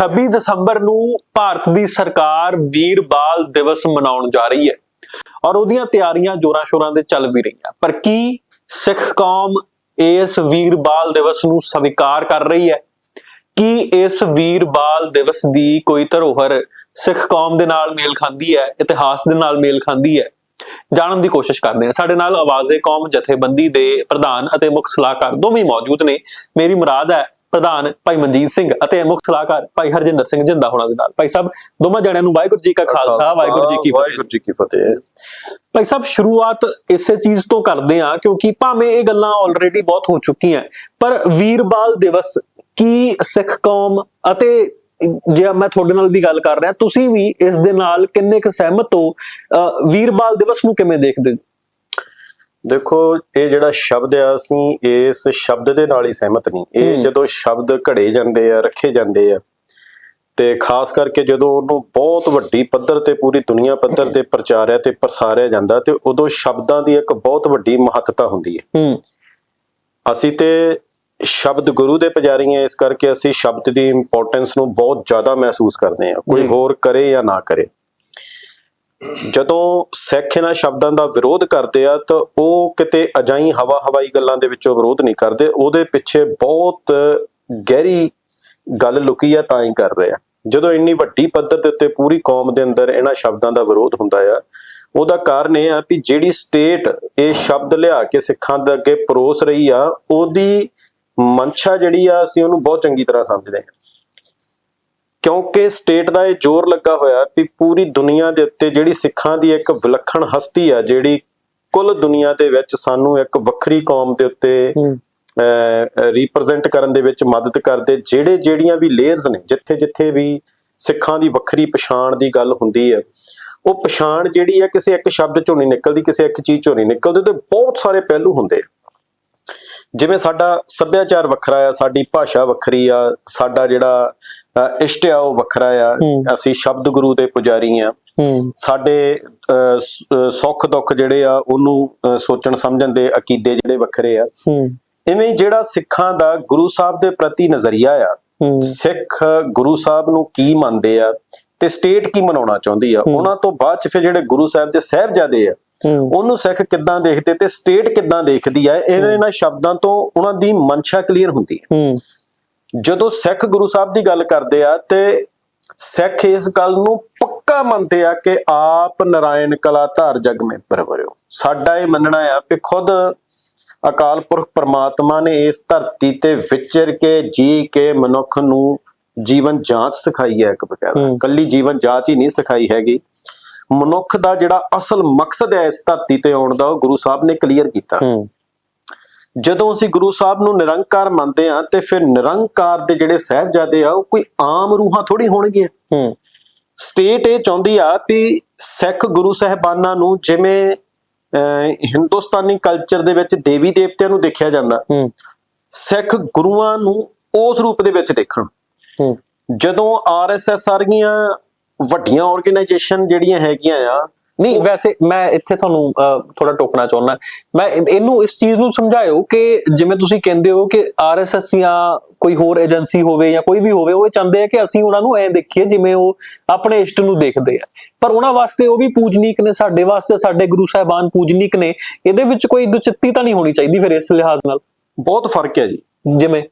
26 ਦਸੰਬਰ ਨੂੰ ਭਾਰਤ ਦੀ ਸਰਕਾਰ ਵੀਰ ਬਾਲ ਦਿਵਸ ਮਨਾਉਣ ਜਾ ਰਹੀ ਹੈ ਔਰ ਉਹਦੀਆਂ ਤਿਆਰੀਆਂ ਜੋਰਾਂ ਸ਼ੋਰਾਂ ਦੇ ਚੱਲ ਵੀ ਰਹੀਆਂ। ਪਰ ਕੀ ਸਿੱਖ ਕੌਮ ਇਸ ਵੀਰ ਬਾਲ ਦਿਵਸ ਨੂੰ ਸਵੀਕਾਰ ਕਰ ਰਹੀ ਹੈ? ਕੀ ਇਸ ਵੀਰ ਬਾਲ ਦਿਵਸ ਦੀ ਕੋਈ ਧਰੋਹਰ ਸਿੱਖ ਕੌਮ ਦੇ ਨਾਲ ਮੇਲ ਖਾਂਦੀ ਹੈ, ਇਤਿਹਾਸ ਦੇ ਨਾਲ ਮੇਲ ਖਾਂਦੀ ਹੈ? ਜਾਣਨ ਦੀ ਕੋਸ਼ਿਸ਼ ਕਰਦੇ ਹਾਂ। ਸਾਡੇ ਨਾਲ ਆਵਾਜ਼ੇ ਕੌਮ ਜਥੇਬੰਦੀ ਦੇ ਪ੍ਰਧਾਨ ਅਤੇ ਮੁੱਖ ਸਲਾਹਕਾਰ ਦੋਵੇਂ ਮੌਜੂਦ ਨੇ। ਮੇਰੀ ਮੁਰਾਦ ਹੈ ਪ੍ਰਧਾਨ ਭਾਈ ਮਨਜੀਤ ਸਿੰਘ ਅਤੇ ਮੁੱਖ ਸਲਾਹਕਾਰ ਭਾਈ ਹਰਜਿੰਦਰ ਸਿੰਘ ਜਿੰਦਾ ਹੋਣਾ ਦੇ ਨਾਲ। ਭਾਈ ਸਾਹਿਬ ਦੋਵਾਂ ਜਣਿਆਂ ਨੂੰ ਵਾਹਿਗੁਰੂ ਜੀ ਕਾ ਖਾਲਸਾ ਵਾਹਿਗੁਰੂ ਜੀ ਕੀ ਫਤਿਹ ਵਾਹਿਗੁਰੂ ਜੀ ਕੀ ਫਤਿਹ। ਭਾਈ ਸਾਹਿਬ ਸ਼ੁਰੂਆਤ ਇਸੇ ਚੀਜ਼ ਤੋਂ ਕਰਦੇ ਆ ਕਿਉਂਕਿ ਭਾਵੇਂ ਇਹ ਗੱਲਾਂ ਆਲਰੇਡੀ ਬਹੁਤ ਹੋ ਚੁੱਕੀਆਂ ਪਰ ਵੀਰਬਾਲ ਦਿਵਸ ਕੀ ਸਿੱਖ ਕੌਮ ਅਤੇ ਜੇ ਮੈਂ ਤੁਹਾਡੇ ਨਾਲ ਵੀ ਗੱਲ ਕਰ ਰਿਹਾ ਤੁਸੀਂ ਵੀ ਇਸ ਦੇ ਨਾਲ ਕਿੰਨੇ ਕੁ ਸਹਿਮਤ ਹੋ? ਵੀਰਬਾਲ ਦਿਵਸ ਨੂੰ ਕਿਵੇਂ ਦੇਖਦੇ ਹੋ? ਦੇਖੋ ਇਹ ਜਿਹੜਾ ਸ਼ਬਦ ਆ ਅਸੀਂ ਇਸ ਸ਼ਬਦ ਦੇ ਨਾਲ ਹੀ ਸਹਿਮਤ ਨਹੀਂ। ਇਹ। ਜਦੋਂ ਸ਼ਬਦ ਘੜੇ ਜਾਂਦੇ ਆ ਰੱਖੇ ਜਾਂਦੇ ਆ ਤੇ ਖਾਸ ਕਰਕੇ ਜਦੋਂ ਉਹਨੂੰ ਬਹੁਤ ਵੱਡੀ ਪੱਧਰ ਤੇ ਪੂਰੀ ਦੁਨੀਆ ਪੱਧਰ ਤੇ ਪ੍ਰਚਾਰਿਆ ਤੇ ਪ੍ਰਸਾਰਿਆ ਜਾਂਦਾ ਤੇ ਉਦੋਂ ਸ਼ਬਦਾਂ ਦੀ ਇੱਕ ਬਹੁਤ ਵੱਡੀ ਮਹੱਤਤਾ ਹੁੰਦੀ ਹੈ। ਅਸੀਂ ਤੇ ਸ਼ਬਦ ਗੁਰੂ ਦੇ ਪੁਜਾਰੀ ਹਾਂ ਇਸ ਕਰਕੇ ਅਸੀਂ ਸ਼ਬਦ ਦੀ ਇੰਪੋਰਟੈਂਸ ਨੂੰ ਬਹੁਤ ਜ਼ਿਆਦਾ ਮਹਿਸੂਸ ਕਰਦੇ ਹਾਂ। ਕੋਈ। ਹੋਰ ਕਰੇ ਜਾਂ ਨਾ ਕਰੇ। ਜਦੋਂ ਸਿੱਖ ਇਹਨਾਂ ਸ਼ਬਦਾਂ ਦਾ ਵਿਰੋਧ ਕਰਦੇ ਆ ਤਾਂ ਉਹ ਕਿਤੇ ਅਜਾਈ ਹਵਾ ਹਵਾਈ ਗੱਲਾਂ ਦੇ ਵਿੱਚੋਂ ਵਿਰੋਧ ਨਹੀਂ ਕਰਦੇ, ਉਹਦੇ ਪਿੱਛੇ ਬਹੁਤ ਗਹਿਰੀ ਗੱਲ ਲੁਕੀ ਆ, ਤਾਂ ਹੀ ਕਰ ਰਹੇ ਆ। ਜਦੋਂ ਇੰਨੀ ਵੱਡੀ ਪੱਧਰ ਦੇ ਉੱਤੇ ਪੂਰੀ ਕੌਮ ਦੇ ਅੰਦਰ ਇਹਨਾਂ ਸ਼ਬਦਾਂ ਦਾ ਵਿਰੋਧ ਹੁੰਦਾ ਆ, ਉਹਦਾ ਕਾਰਨ ਇਹ ਆ ਵੀ ਜਿਹੜੀ ਸਟੇਟ ਇਹ ਸ਼ਬਦ ਲਿਆ ਕੇ ਸਿੱਖਾਂ ਦੇ ਅੱਗੇ ਪਰੋਸ ਰਹੀ ਆ, ਉਹਦੀ ਮਨਸ਼ਾ ਜਿਹੜੀ ਆ, ਅਸੀਂ ਉਹਨੂੰ ਬਹੁਤ ਚੰਗੀ ਤਰ੍ਹਾਂ ਸਮਝਦੇ ਹਾਂ ਕਿਉਂਕਿ ਸਟੇਟ ਦਾ ਇਹ ਜ਼ੋਰ ਲੱਗਾ ਹੋਇਆ ਵੀ ਪੂਰੀ ਦੁਨੀਆ ਦੇ ਉੱਤੇ ਜਿਹੜੀ ਸਿੱਖਾਂ ਦੀ ਇੱਕ ਵਿਲੱਖਣ ਹਸਤੀ ਆ ਜਿਹੜੀ ਕੁੱਲ ਦੁਨੀਆ ਦੇ ਵਿੱਚ ਸਾਨੂੰ ਇੱਕ ਵੱਖਰੀ ਕੌਮ ਦੇ ਉੱਤੇ ਰਿਪਰੈਜ਼ੈਂਟ ਕਰਨ ਦੇ ਵਿੱਚ ਮਦਦ ਕਰਦੇ ਜਿਹੜੇ ਜਿਹੜੀਆਂ ਵੀ ਲੇਅਰਸ ਨੇ ਜਿੱਥੇ ਜਿੱਥੇ ਵੀ ਸਿੱਖਾਂ ਦੀ ਵੱਖਰੀ ਪਛਾਣ ਦੀ ਗੱਲ ਹੁੰਦੀ ਹੈ ਉਹ ਪਛਾਣ ਜਿਹੜੀ ਹੈ ਕਿਸੇ ਇੱਕ ਸ਼ਬਦ ਚੋਂ ਨਹੀਂ ਨਿਕਲਦੀ ਕਿਸੇ ਇੱਕ ਚੀਜ਼ ਚੋਂ ਨਹੀਂ ਨਿਕਲਦੀ ਤੇ ਬਹੁਤ ਸਾਰੇ ਪਹਿਲੂ ਹੁੰਦੇ ਆ। ਜਿਵੇਂ ਸਾਡਾ ਸੱਭਿਆਚਾਰ ਵੱਖਰਾ ਆ ਸਾਡੀ ਭਾਸ਼ਾ ਵੱਖਰੀ ਆ ਸਾਡਾ ਜਿਹੜਾ ਇਸ਼ਟ ਆ ਉਹ ਵੱਖਰਾ ਆ। ਅਸੀਂ ਸ਼ਬਦ ਗੁਰੂ ਦੇ ਪੁਜਾਰੀ ਆ। ਸਾਡੇ ਸੁੱਖ ਦੁੱਖ ਜਿਹੜੇ ਆ ਉਹਨੂੰ ਸੋਚਣ ਸਮਝਣ ਦੇ ਅਕੀਦੇ ਜਿਹੜੇ ਵੱਖਰੇ ਆ। ਇਵੇਂ ਜਿਹੜਾ ਸਿੱਖਾਂ ਦਾ ਗੁਰੂ ਸਾਹਿਬ ਦੇ ਪ੍ਰਤੀ ਨਜ਼ਰੀਆ ਆ ਸਿੱਖ ਗੁਰੂ ਸਾਹਿਬ ਨੂੰ ਕੀ ਮੰਨਦੇ ਆ ਤੇ ਸਟੇਟ ਕੀ ਮਨਾਉਣਾ ਚਾਹੁੰਦੀ ਆ। ਉਹਨਾਂ ਤੋਂ ਬਾਅਦ ਚ ਫਿਰ ਜਿਹੜੇ ਗੁਰੂ ਸਾਹਿਬ ਦੇ ਸਾਹਿਬਜ਼ਾਦੇ ਆ ਉਹਨੂੰ ਸਿੱਖ ਕਿੱਦਾਂ ਦੇਖਦੇ ਤੇ ਸਟੇਟ ਕਿੱਦਾਂ ਦੇਖਦੀ ਆ ਇਹਨਾਂ ਇਹਨਾਂ ਸ਼ਬਦਾਂ ਤੋਂ ਉਹਨਾਂ ਦੀ ਮਨਸ਼ਾ ਕਲੀਅਰ ਹੁੰਦੀ ਹੈ ਹੂੰ। ਜਦੋਂ ਸਿੱਖ ਗੁਰੂ ਸਾਹਿਬ ਦੀ ਗੱਲ ਕਰਦੇ ਆ ਤੇ ਸਿੱਖ ਇਸ ਗੱਲ ਨੂੰ ਪੱਕਾ ਮੰਨਦੇ ਆ ਕਿ ਆਪ ਨਾਰਾਇਣ ਕਲਾ ਧਾਰ ਜਗ ਮੇ ਪਰਵਰਿਓ। ਸਾਡਾ ਇਹ ਮੰਨਣਾ ਆ ਕਿ ਖੁਦ ਅਕਾਲ ਪੁਰਖ ਪ੍ਰਮਾਤਮਾ ਨੇ ਇਸ ਧਰਤੀ ਤੇ ਵਿਚਰ ਕੇ ਜੀ ਕੇ ਮਨੁੱਖ ਨੂੰ ਜੀਵਨ ਜਾਂਚ ਸਿਖਾਈ ਹੈ ਇੱਕ ਬਕਾਇਦਾ ਹੂੰ। ਕੱਲੀ ਜੀਵਨ ਜਾਂਚ ਹੀ ਨਹੀਂ ਸਿਖਾਈ ਹੈਗੀ। ਮਨੁੱਖ ਦਾ ਜਿਹੜਾ ਅਸਲ ਮਕਸਦ ਹੈ ਇਸ ਧਰਤੀ ਤੇ ਆਉਣ ਦਾ ਉਹ ਗੁਰੂ ਸਾਹਿਬ ਨੇ ਕਲੀਅਰ ਕੀਤਾ। ਜਦੋਂ ਅਸੀਂ ਗੁਰੂ ਸਾਹਿਬ ਨੂੰ ਨਿਰੰਕਾਰ ਮੰਨਦੇ ਆ ਤੇ ਫਿਰ ਨਿਰੰਕਾਰ ਦੇ ਜਿਹੜੇ ਸਹਿਬਜ਼ਾਦੇ ਆ ਉਹ ਕੋਈ ਆਮ ਰੂਹਾਂ ਥੋੜੀ ਹੋਣਗੀਆਂ। ਹੂੰ। ਸਟੇਟ ਇਹ ਚਾਹੁੰਦੀ ਆ ਵੀ ਸਿੱਖ ਗੁਰੂ ਸਾਹਿਬਾਨਾਂ ਨੂੰ ਜਿਵੇਂ ਹਿੰਦੁਸਤਾਨੀ ਕਲਚਰ ਦੇ ਵਿੱਚ ਦੇਵੀ ਦੇਵਤਿਆਂ ਨੂੰ ਦੇਖਿਆ ਜਾਂਦਾ ਸਿੱਖ ਗੁਰੂਆਂ ਨੂੰ ਉਸ ਰੂਪ ਦੇ ਵਿੱਚ ਦੇਖਣ। ਜਦੋਂ ਆਰਐਸਐਸ ਵਰਗੀਆਂ ਵੱਡੀਆਂ ਆਰਗੇਨਾਈਜੇਸ਼ਨ ਜਿਹੜੀਆਂ ਹੈਗੀਆਂ ਆ। ਨਹੀਂ ਵੈਸੇ ਮੈਂ ਇੱਥੇ ਤੁਹਾਨੂੰ ਥੋੜਾ ਟੋਕਣਾ ਚਾਹੁੰਦਾ। ਮੈਂ ਇਹ- ਇਹਨੂੰ ਇਸ ਚੀਜ਼ ਨੂੰ ਸਮਝਾਇਓ ਕਿ ਜਿਵੇਂ ਤੁਸੀਂ ਕਹਿੰਦੇ ਹੋ ਕਿ ਆਰਐਸਐਸ ਜਾਂ ਕੋਈ ਹੋਰ ਏਜੰਸੀ ਹੋਵੇ ਜਾਂ ਕੋਈ ਵੀ ਹੋਵੇ ਉਹ ਚਾਹੁੰਦੇ ਆ ਕਿ ਅਸੀਂ ਉਹਨਾਂ ਨੂੰ ਐ ਦੇਖੀਏ ਜਿਵੇਂ ਉਹ ਆਪਣੇ ਇਸ਼ਟ ਨੂੰ ਦੇਖਦੇ ਆ। ਪਰ ਉਹਨਾਂ ਵਾਸਤੇ ਉਹ ਵੀ ਪੂਜਨੀਕ ਨੇ ਸਾਡੇ ਵਾਸਤੇ ਸਾਡੇ ਗੁਰੂ ਸਾਹਿਬਾਨ ਪੂਜਨੀਕ ਨੇ। ਇਹਦੇ ਵਿੱਚ ਕੋਈ ਦੁਚਿੱਤੀ ਤਾਂ ਨਹੀਂ ਹੋਣੀ ਚਾਹੀਦੀ ਫਿਰ ਇਸ ਲਿਹਾਜ਼ ਨਾਲ? ਬਹੁਤ ਫ਼ਰਕ ਹੈ ਜੀ। ਜਿਵੇਂ?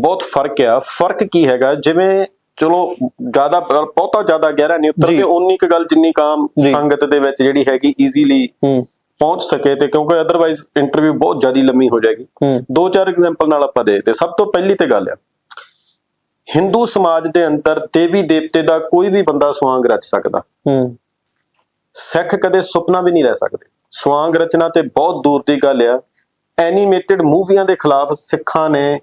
ਬਹੁਤ ਫ਼ਰਕ ਆ। ਫ਼ਰਕ ਕੀ ਹੈਗਾ? ਜਿਵੇਂ ਚਲੋ ਜ਼ਿਆਦਾ ਬਹੁਤਾ ਜ਼ਿਆਦਾ ਗਹਿਰਾ ਨਹੀਂ। ਉਤਰਦੇ ਉਨੀ ਕੁ ਗੱਲ ਜਿੰਨੀ ਕਾਮ। ਸੰਗਤ ਦੇ ਵਿੱਚ ਜਿਹੜੀ ਹੈਗੀ ਈਜ਼ੀਲੀ ਪਹੁੰਚ ਸਕੇ ਤੇ ਕਿਉਂਕਿ ਅਦਰਵਾਈਜ਼ ਇੰਟਰਵਿਊ ਬਹੁਤ ਜ਼ਿਆਦਾ ਲੰਮੀ ਹੋ ਜਾਏਗੀ। ਦੋ ਚਾਰ ਐਗਜ਼ਾਮਪਲ ਨਾਲ ਆਪਾਂ ਦੇਖਦੇ। ਸਭ ਤੋਂ ਪਹਿਲੀ ਤੇ ਗੱਲ ਆ। ਹਿੰਦੂ ਸਮਾਜ ਦੇ ਅੰਦਰ ਦੇਵੀ ਦੇਵਤੇ ਦਾ ਕੋਈ ਵੀ ਬੰਦਾ ਸਵਾਂਗ ਰਚ ਸਕਦਾ। ਹੂੰ। ਸਿੱਖ ਕਦੇ ਸੁਪਨਾ ਵੀ ਨਹੀਂ ਰਹਿ ਸਕਦੇ। ਸਵਾਂਗ ਰਚਨਾ ਤੇ ਬਹੁਤ ਦੂਰ ਦੀ ਗੱਲ ਆ। ਐਨੀਮੇਟਡ ਮੂਵੀਆਂ ਦੇ ਖਿਲਾਫ ਸਿੱਖਾਂ ਨੇ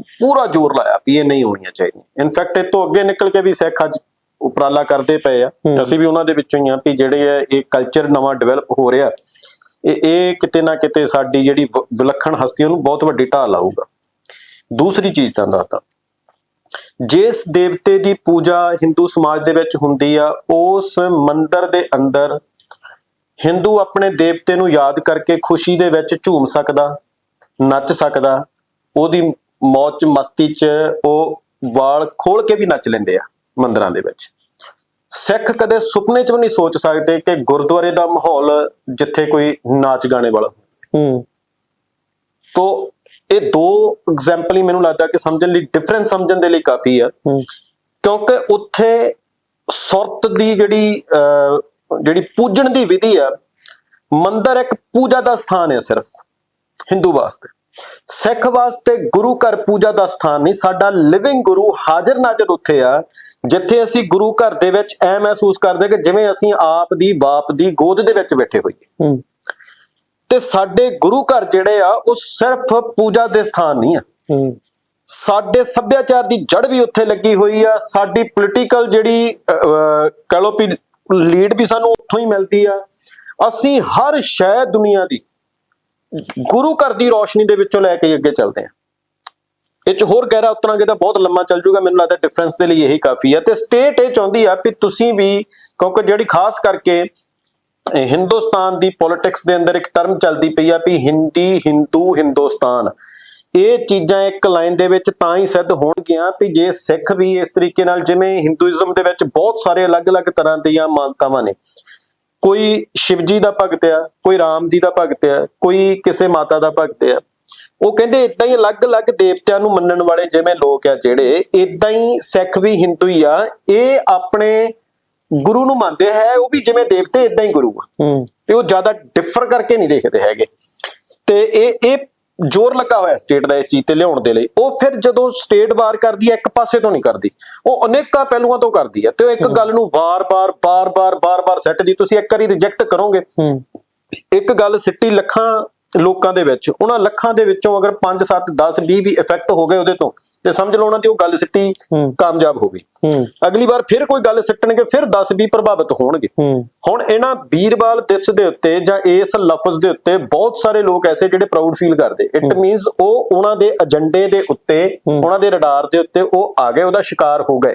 ਪੂਰਾ ਜ਼ੋਰ ਲਾਇਆ ਵੀ ਇਹ ਨਹੀਂ ਹੋਣੀਆਂ ਚਾਹੀਦੀਆਂ। ਇਨਫੈਕਟ ਇਹ ਤੋਂ ਅੱਗੇ ਨਿਕਲ ਕੇ ਵੀ ਸਿੱਖ ਅੱਜ ਉਪਰਾਲਾ ਕਰਦੇ ਪਏ ਆ। ਅਸੀਂ ਵੀ ਉਹਨਾਂ ਦੇ ਵਿੱਚੋਂ ਹੀ ਆ ਵੀ ਜਿਹੜੇ ਆ ਇਹ ਕਲਚਰ ਨਵਾਂ ਡਿਵੈਲਪ ਹੋ ਰਿਹਾ। ਇਹ ਇਹ ਕਿਤੇ ਨਾ ਕਿਤੇ ਸਾਡੀ ਜਿਹੜੀ ਵਿਲੱਖਣ ਹਸਤੀ ਉਹਨੂੰ ਬਹੁਤ ਵੱਡੀ ਢਾਲ ਲਾਊਗਾ। ਦੂਸਰੀ ਚੀਜ਼ ਤਾਂ ਦੱਸਦਾ। ਜਿਸ ਦੇਵਤੇ ਦੀ ਪੂਜਾ ਹਿੰਦੂ ਸਮਾਜ ਦੇ ਵਿੱਚ ਹੁੰਦੀ ਆ ਉਸ ਮੰਦਿਰ ਦੇ ਅੰਦਰ ਹਿੰਦੂ ਆਪਣੇ ਦੇਵਤੇ ਨੂੰ ਯਾਦ ਕਰਕੇ ਖੁਸ਼ੀ ਦੇ ਵਿੱਚ ਝੂਮ ਸਕਦਾ ਨੱਚ ਸਕਦਾ ਉਹਦੀ ਮੌਜ ਮਸਤੀ 'ਚ ਉਹ ਵਾਲ ਖੋਲ ਕੇ ਵੀ ਨੱਚ ਲੈਂਦੇ ਆ ਮੰਦਰਾਂ ਦੇ ਵਿੱਚ। ਸਿੱਖ ਕਦੇ ਸੁਪਨੇ 'ਚ ਵੀ ਨਹੀਂ ਸੋਚ ਸਕਦੇ ਕਿ ਗੁਰਦੁਆਰੇ ਦਾ ਮਾਹੌਲ ਜਿੱਥੇ ਕੋਈ ਨਾਚ ਗਾਣੇ ਵਾਲਾ ਹੂੰ। ਤੋ ਇਹ ਦੋ ਐਗਜ਼ਾਮਪਲ ਹੀ ਮੈਨੂੰ ਲੱਗਦਾ ਕਿ ਸਮਝਣ ਲਈ ਡਿਫਰੈਂਸ ਸਮਝਣ ਦੇ ਲਈ ਕਾਫੀ ਆ। ਕਿਉਂਕਿ ਉੱਥੇ ਸੁਰਤ ਦੀ ਜਿਹੜੀ ਜਿਹੜੀ ਪੂਜਣ ਦੀ ਵਿਧੀ ਆ ਮੰਦਰ ਇੱਕ ਪੂਜਾ ਦਾ ਸਥਾਨ ਹੈ ਸਿਰਫ ਹਿੰਦੂ ਵਾਸਤੇ। ਸਿੱਖ ਵਾਸਤੇ ਗੁਰੂ ਘਰ ਪੂਜਾ ਦਾ ਸਥਾਨ ਨਹੀਂ ਸਾਡਾ ਲਿਵਿੰਗ ਗੁਰੂ ਹਾਜ਼ਰ ਨਾਜ਼ਰ ਉੱਥੇ ਆ ਜਿੱਥੇ ਅਸੀਂ ਗੁਰੂ ਘਰ ਦੇ ਵਿੱਚ ਐ ਮਹਿਸੂਸ ਕਰਦੇ ਕਿ ਜਿਵੇਂ ਅਸੀਂ ਆਪ ਦੀ ਬਾਪ ਦੀ ਗੋਦ ਦੇ ਵਿੱਚ ਬੈਠੇ ਹੋਈਏ। ਤੇ ਸਾਡੇ ਗੁਰੂ ਘਰ ਜਿਹੜੇ ਆ ਉਹ ਸਿਰਫ ਪੂਜਾ ਦੇ ਸਥਾਨ ਨਹੀਂ ਆ। ਸਾਡੇ ਸੱਭਿਆਚਾਰ ਦੀ ਜੜ ਵੀ ਉੱਥੇ ਲੱਗੀ ਹੋਈ ਆ ਸਾਡੀ ਪੋਲੀਟੀਕਲ ਜਿਹੜੀ ਕਹ ਵੀ ਲੀਡ ਵੀ ਸਾਨੂੰ ਉੱਥੋਂ ਹੀ ਮਿਲਦੀ ਆ। ਅਸੀਂ ਹਰ ਸ਼ੈ ਦੁਨੀਆ ਦੀ ਗੁਰੂ ਘਰ ਦੀ ਰੋਸ਼ਨੀ ਦੇ ਵਿੱਚੋਂ ਲੈ ਕੇ ਅੱਗੇ ਚੱਲਦੇ ਹਾਂ। ਇਹ ਚ ਹੋਰ ਗਹਿਰਾ ਉਤਰਾਂਗੇ ਤਾਂ ਬਹੁਤ ਲੰਮਾ ਚੱਲ ਜੂਗਾ। ਮੈਨੂੰ ਲੱਗਦਾ ਡਿਫਰੈਂਸ ਦੇ ਲਈ ਇਹੀ ਕਾਫੀ ਆ। ਤੇ ਸਟੇਟ ਇਹ ਚਾਹੁੰਦੀ ਆ ਵੀ ਤੁਸੀਂ ਵੀ, ਕਿਉਂਕਿ ਜਿਹੜੀ ਖਾਸ ਕਰਕੇ ਹਿੰਦੁਸਤਾਨ ਦੀ ਪੋਲਿਟਿਕਸ ਦੇ ਅੰਦਰ ਇੱਕ ਟਰਮ ਚੱਲਦੀ ਪਈ ਆ ਵੀ ਹਿੰਦੀ, ਹਿੰਦੂ, ਹਿੰਦੁਸਤਾਨ। ਇਹ ਚੀਜ਼ਾਂ ਇੱਕ ਲਾਈਨ ਦੇ ਵਿੱਚ ਤਾਂ ਹੀ ਸਿੱਧ ਹੋਣਗੀਆਂ ਵੀ ਜੇ ਸਿੱਖ ਵੀ ਇਸ ਤਰੀਕੇ ਨਾਲ ਜਿਵੇਂ ਹਿੰਦੂਇਜ਼ਮ ਦੇ ਵਿੱਚ ਬਹੁਤ ਸਾਰੇ ਅਲੱਗ-ਅਲੱਗ ਤਰ੍ਹਾਂ ਦੀਆਂ ਮਾਨਤਾਵਾਂ ਨੇ। ਕੋਈ ਸ਼ਿਵਜੀ ਦਾ ਭਗਤ ਆ ਕੋਈ ਰਾਮ ਜੀ ਦਾ ਭਗਤ ਆ ਕੋਈ ਕਿਸੇ ਮਾਤਾ ਦਾ ਭਗਤ ਆ। ਉਹ ਕਹਿੰਦੇ ਇਦਾਂ ਹੀ ਅਲੱਗ-ਅਲੱਗ ਦੇਵਤਿਆਂ ਨੂੰ ਮੰਨਣ ਵਾਲੇ ਜਿਵੇਂ ਲੋਕ ਆ ਜਿਹੜੇ ਇਦਾਂ ਹੀ ਸਿੱਖ ਵੀ ਹਿੰਦੂ ਹੀ ਆ ਇਹ ਆਪਣੇ ਗੁਰੂ ਨੂੰ ਮੰਨਦੇ ਹੈ ਉਹ ਵੀ ਜਿਵੇਂ ਦੇਵਤੇ ਇਦਾਂ ਹੀ ਗੁਰੂ ਆ। ਹੂੰ। ਤੇ ਉਹ ਜ਼ਿਆਦਾ ਡਿਫਰ ਕਰਕੇ ਨਹੀਂ ਦੇਖਦੇ ਹੈਗੇ। ਤੇ ਇਹ ਇਹ ਜ਼ੋਰ ਲੱਗਾ ਹੋਇਆ ਸਟੇਟ ਦਾ ਇਸ ਚੀਜ਼ ਤੇ ਲਿਆਉਣ ਦੇ ਲਈ ਉਹ ਫਿਰ ਜਦੋਂ ਸਟੇਟ ਵਾਰ ਕਰਦੀ ਹੈ ਇੱਕ ਪਾਸੇ ਤੋਂ ਨਹੀਂ ਕਰਦੀ। ਉਹ ਅਨੇਕਾਂ ਪਹਿਲੂਆਂ ਤੋਂ ਕਰਦੀ ਹੈ। ਤੇ ਉਹ ਇੱਕ ਗੱਲ ਨੂੰ ਵਾਰ-ਵਾਰ ਵਾਰ-ਵਾਰ ਵਾਰ-ਵਾਰ ਸੈੱਟਦੀ ਤੁਸੀਂ ਇੱਕ ਵਾਰੀ ਰਿਜੈਕਟ ਕਰੋਗੇ। ਇੱਕ ਗੱਲ ਸਿੱਟੀ ਲੱਖਾਂ ਲੋਕਾਂ ਦੇ ਵਿੱਚ ਉਹਨਾਂ ਲੱਖਾਂ ਦੇ ਵਿੱਚੋਂ ਅਗਰ 5 7 10 20 ਵੀ ਇਫੈਕਟ ਹੋ ਗਏ ਉਹਦੇ ਤੋਂ ਤੇ ਸਮਝ ਲਓ ਉਹਨਾਂ ਦੀ ਉਹ ਗੱਲ ਸਿੱਟੀ। ਕਾਮਯਾਬ ਹੋ ਗਈ। ਅਗਲੀ ਵਾਰ ਫਿਰ ਕੋਈ ਗੱਲ ਸਿੱਟਣਗੇ ਫਿਰ 10 20 ਪ੍ਰਭਾਵਿਤ ਹੋਣਗੇ। ਹੁਣ ਇਹਨਾਂ ਵੀਰਵਾਲ ਦਿਵਸ ਦੇ ਉੱਤੇ ਜਾਂ ਇਸ ਲਫ਼ਜ਼ ਦੇ ਉੱਤੇ ਬਹੁਤ ਸਾਰੇ ਲੋਕ ਐਸੇ ਜਿਹੜੇ ਪ੍ਰਾਊਡ ਫੀਲ ਕਰਦੇ। ਇਟ ਮੀਨਸ ਉਹ ਉਹਨਾਂ ਦੇ ਏਜੰਡੇ ਦੇ ਉੱਤੇ ਉਹਨਾਂ ਦੇ ਰਡਾਰ ਦੇ ਉੱਤੇ ਉਹ ਆ ਗਏ ਉਹਦਾ ਸ਼ਿਕਾਰ ਹੋ ਗਏ।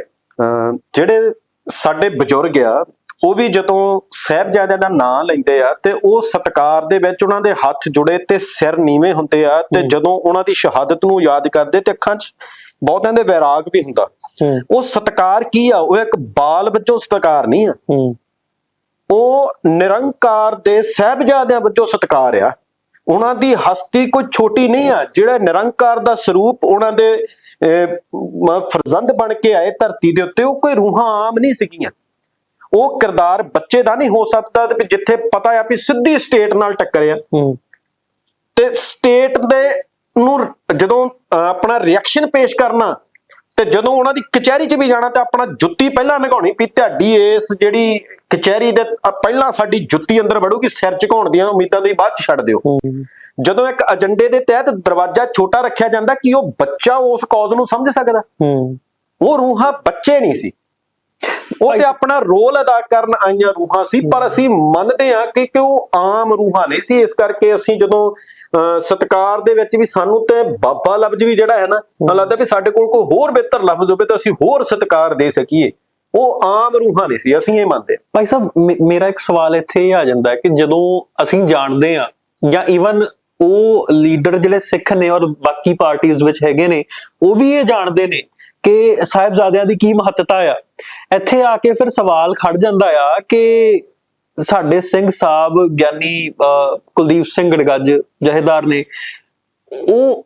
ਜਿਹੜੇ ਸਾਡੇ ਬਜ਼ੁਰਗ ਆ ਉਹ ਵੀ ਜਦੋਂ ਸਾਹਿਬਜ਼ਾਦਿਆਂ ਦਾ ਨਾਂ ਲੈਂਦੇ ਆ ਤੇ ਉਹ ਸਤਕਾਰ ਦੇ ਵਿੱਚ ਉਹਨਾਂ ਦੇ ਹੱਥ ਜੁੜੇ ਤੇ ਸਿਰ ਨੀਵੇਂ ਹੁੰਦੇ ਆ ਤੇ ਜਦੋਂ ਉਹਨਾਂ ਦੀ ਸ਼ਹਾਦਤ ਨੂੰ ਯਾਦ ਕਰਦੇ ਤੇ ਅੱਖਾਂ 'ਚ ਬਹੁਤਿਆਂ ਦੇ ਵੈਰਾਗ ਵੀ ਹੁੰਦਾ। ਉਹ ਸਤਕਾਰ ਕੀ ਆ? ਉਹ ਇੱਕ ਬਾਲ ਵਜੋਂ ਸਤਕਾਰ ਨਹੀਂ ਆ। ਉਹ ਨਿਰੰਕਾਰ ਦੇ ਸਹਿਬਜ਼ਾਦਿਆਂ ਵਜੋਂ ਸਤਕਾਰ ਆ। ਉਹਨਾਂ ਦੀ ਹਸਤੀ ਕੋਈ ਛੋਟੀ ਨਹੀਂ ਆ। ਜਿਹੜਾ ਨਿਰੰਕਾਰ ਦਾ ਸਰੂਪ ਉਹਨਾਂ ਦੇ ਫਰਜ਼ੰਦ ਬਣ ਕੇ ਆਏ ਧਰਤੀ ਦੇ ਉੱਤੇ ਉਹ ਕੋਈ ਰੂਹਾਂ ਆਮ ਨਹੀਂ ਸੀਗੀਆਂ। ਉਹ ਕਿਰਦਾਰ ਬੱਚੇ ਦਾ ਨਹੀਂ ਹੋ ਸਕਦਾ ਤੇ ਜਿੱਥੇ ਪਤਾ ਆ ਵੀ ਸਿੱਧੀ ਸਟੇਟ ਨਾਲ ਟੱਕਰਿਆ। ਤੇ ਸਟੇਟ ਦੇ ਨੂੰ ਜਦੋਂ ਆਪਣਾ ਰਿਐਕਸ਼ਨ ਪੇਸ਼ ਕਰਨਾ ਤੇ ਜਦੋਂ ਉਹਨਾਂ ਦੀ ਕਚਹਿਰੀ 'ਚ ਵੀ ਜਾਣਾ ਤੇ ਆਪਣਾ ਜੁੱਤੀ ਪਹਿਲਾਂ ਨਗਾਉਣੀ ਵੀ ਤੁਹਾਡੀ ਇਸ ਜਿਹੜੀ ਕਚਹਿਰੀ ਦੇ ਪਹਿਲਾਂ ਸਾਡੀ ਜੁੱਤੀ ਅੰਦਰ ਵੜੂਗੀ ਸਿਰ ਝੁਕਾਉਣ ਦੀਆਂ ਉਮੀਦਾਂ ਤੁਸੀਂ ਬਾਅਦ 'ਚ ਛੱਡ ਦਿਓ। ਜਦੋਂ ਇੱਕ ਏਜੰਡੇ ਦੇ ਤਹਿਤ ਦਰਵਾਜ਼ਾ ਛੋਟਾ ਰੱਖਿਆ ਜਾਂਦਾ ਕਿ ਉਹ ਬੱਚਾ ਉਸ ਕੌਜ਼ ਨੂੰ ਸਮਝ ਸਕਦਾ। ਉਹ ਰੂਹਾਂ ਬੱਚੇ ਨਹੀਂ ਸੀ। ਉਹ ਤੇ ਆਪਣਾ ਰੋਲ ਅਦਾ ਕਰਨ ਆਈਆਂ ਰੂਹਾਂ ਸੀ ਪਰ ਅਸੀਂ ਮੰਨਦੇ ਹਾਂ ਕਿ ਉਹ ਆਮ ਰੂਹਾਂ ਨਹੀਂ ਸੀ। ਇਸ ਕਰਕੇ ਅਸੀਂ ਜਦੋਂ ਸਤਕਾਰ ਦੇ ਵਿੱਚ ਵੀ ਸਾਨੂੰ ਤੇ ਬਾਬਾ ਲਫ਼ਜ਼ ਵੀ ਜਿਹੜਾ ਹੈ ਨਾ ਮੈਨੂੰ ਲੱਗਦਾ ਵੀ ਸਾਡੇ ਕੋਲ ਕੋਈ ਹੋਰ ਬਿਹਤਰ ਲਫ਼ਜ਼ ਹੋਵੇ ਤਾਂ ਅਸੀਂ ਹੋਰ ਸਤਕਾਰ ਦੇ ਸਕੀਏ। ਉਹ ਆਮ ਰੂਹਾਂ ਨਹੀਂ ਸੀ ਅਸੀਂ ਇਹ ਮੰਨਦੇ ਹਾਂ। ਭਾਈ ਸਾਹਿਬ ਮੇਰਾ ਇੱਕ ਸਵਾਲ ਇੱਥੇ ਆ ਜਾਂਦਾ ਹੈ ਕਿ ਜਦੋਂ ਅਸੀਂ ਜਾਣਦੇ ਆ ਜਾਂ ਈਵਨ ਉਹ ਲੀਡਰ ਜਿਹੜੇ ਸਿੱਖ ਨੇ ਔਰ ਬਾਕੀ ਪਾਰਟੀਆਂ ਵਿੱਚ ਹੈਗੇ ਨੇ ਉਹ ਵੀ ਇਹ ਜਾਣਦੇ ਨੇ ਕਿ ਸਾਹਿਬਜ਼ਾਦਿਆਂ ਦੀ ਕੀ ਮਹੱਤਤਾ ਆ? ਇੱਥੇ ਆ ਕੇ ਫਿਰ ਸਵਾਲ ਖੜ ਜਾਂਦਾ ਆ ਕਿ ਸਾਡੇ ਸਿੰਘ ਸਾਹਿਬ ਗਿਆਨੀ ਕੁਲਦੀਪ ਸਿੰਘ ਗੜਗੱਜ ਜਹੇਦਾਰ ਨੇ, ਉਹ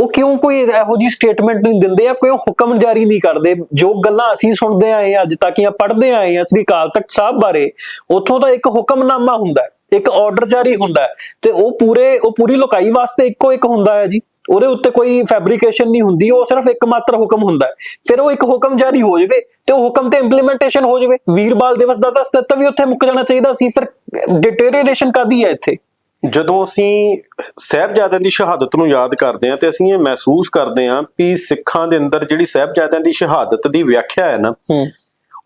ਉਹ ਕਿਉਂ ਕੋਈ ਇਹੋ ਜੀ ਸਟੇਟਮੈਂਟ ਨਹੀਂ ਦਿੰਦੇ ਆ? ਕੋਈ ਹੁਕਮ ਜਾਰੀ ਨਹੀਂ ਕਰਦੇ? ਜੋ ਗੱਲਾਂ ਅਸੀਂ ਸੁਣਦੇ ਆਏ ਹਾਂ, ਅੱਜ ਤੱਕ ਜਾਂ ਪੜ੍ਹਦੇ ਆਏ ਹਾਂ ਸ੍ਰੀ ਅਕਾਲ ਤਖਤ ਸਾਹਿਬ ਬਾਰੇ, ਉੱਥੋਂ ਦਾ ਇੱਕ ਹੁਕਮਨਾਮਾ ਹੁੰਦਾ ਇੱਕ ਆਰਡਰ ਜਾਰੀ ਹੁੰਦਾ ਤੇ ਉਹ ਪੂਰੇ, ਉਹ ਪੂਰੀ ਲੋਕਾਈ ਵਾਸਤੇ ਇੱਕੋ ਇੱਕ ਹੁੰਦਾ ਹੈ ਜੀ। ਉਹਦੇ ਉੱਤੇ ਕੋਈ ਫੈਬਰੀਕੇਸ਼ਨ ਨਹੀਂ ਹੁੰਦੀ ਉਹ ਸਿਰਫ ਇੱਕ ਮਾਤਰ ਹੁਕਮ ਹੁੰਦਾ ਫਿਰ ਉਹ ਇੱਕ ਹੁਕਮ ਜਾਰੀ ਹੋ ਜਾਵੇ ਤੇ ਉਹ ਹੁਕਮ ਤੇ ਇੰਪਲੀਮੈਂਟੇਸ਼ਨ ਹੋ ਜਾਵੇ। ਵੀਰਬਾਲ ਦਿਵਸ ਦਾ ਤਾਂ ਸਤਿੱਤਵ ਵੀ ਉੱਥੇ ਮੁੱਕ ਜਾਣਾ ਚਾਹੀਦਾ ਸੀ। ਫਿਰ ਡਿਟੇਰੀਏਸ਼ਨ ਕਾਦੀ ਹੈ ਇੱਥੇ? ਜਦੋਂ ਅਸੀਂ ਸਹਿਬਜ਼ਾਦਿਆਂ ਦੀ ਸ਼ਹਾਦਤ ਨੂੰ ਯਾਦ ਕਰਦੇ ਹਾਂ ਤੇ ਅਸੀਂ ਇਹ ਮਹਿਸੂਸ ਕਰਦੇ ਹਾਂ ਕਿ ਸਿੱਖਾਂ ਦੇ ਅੰਦਰ ਜਿਹੜੀ ਸਹਿਬਜ਼ਾਦਿਆਂ ਦੀ ਸ਼ਹਾਦਤ ਦੀ ਵਿਆਖਿਆ ਹੈ ਨਾ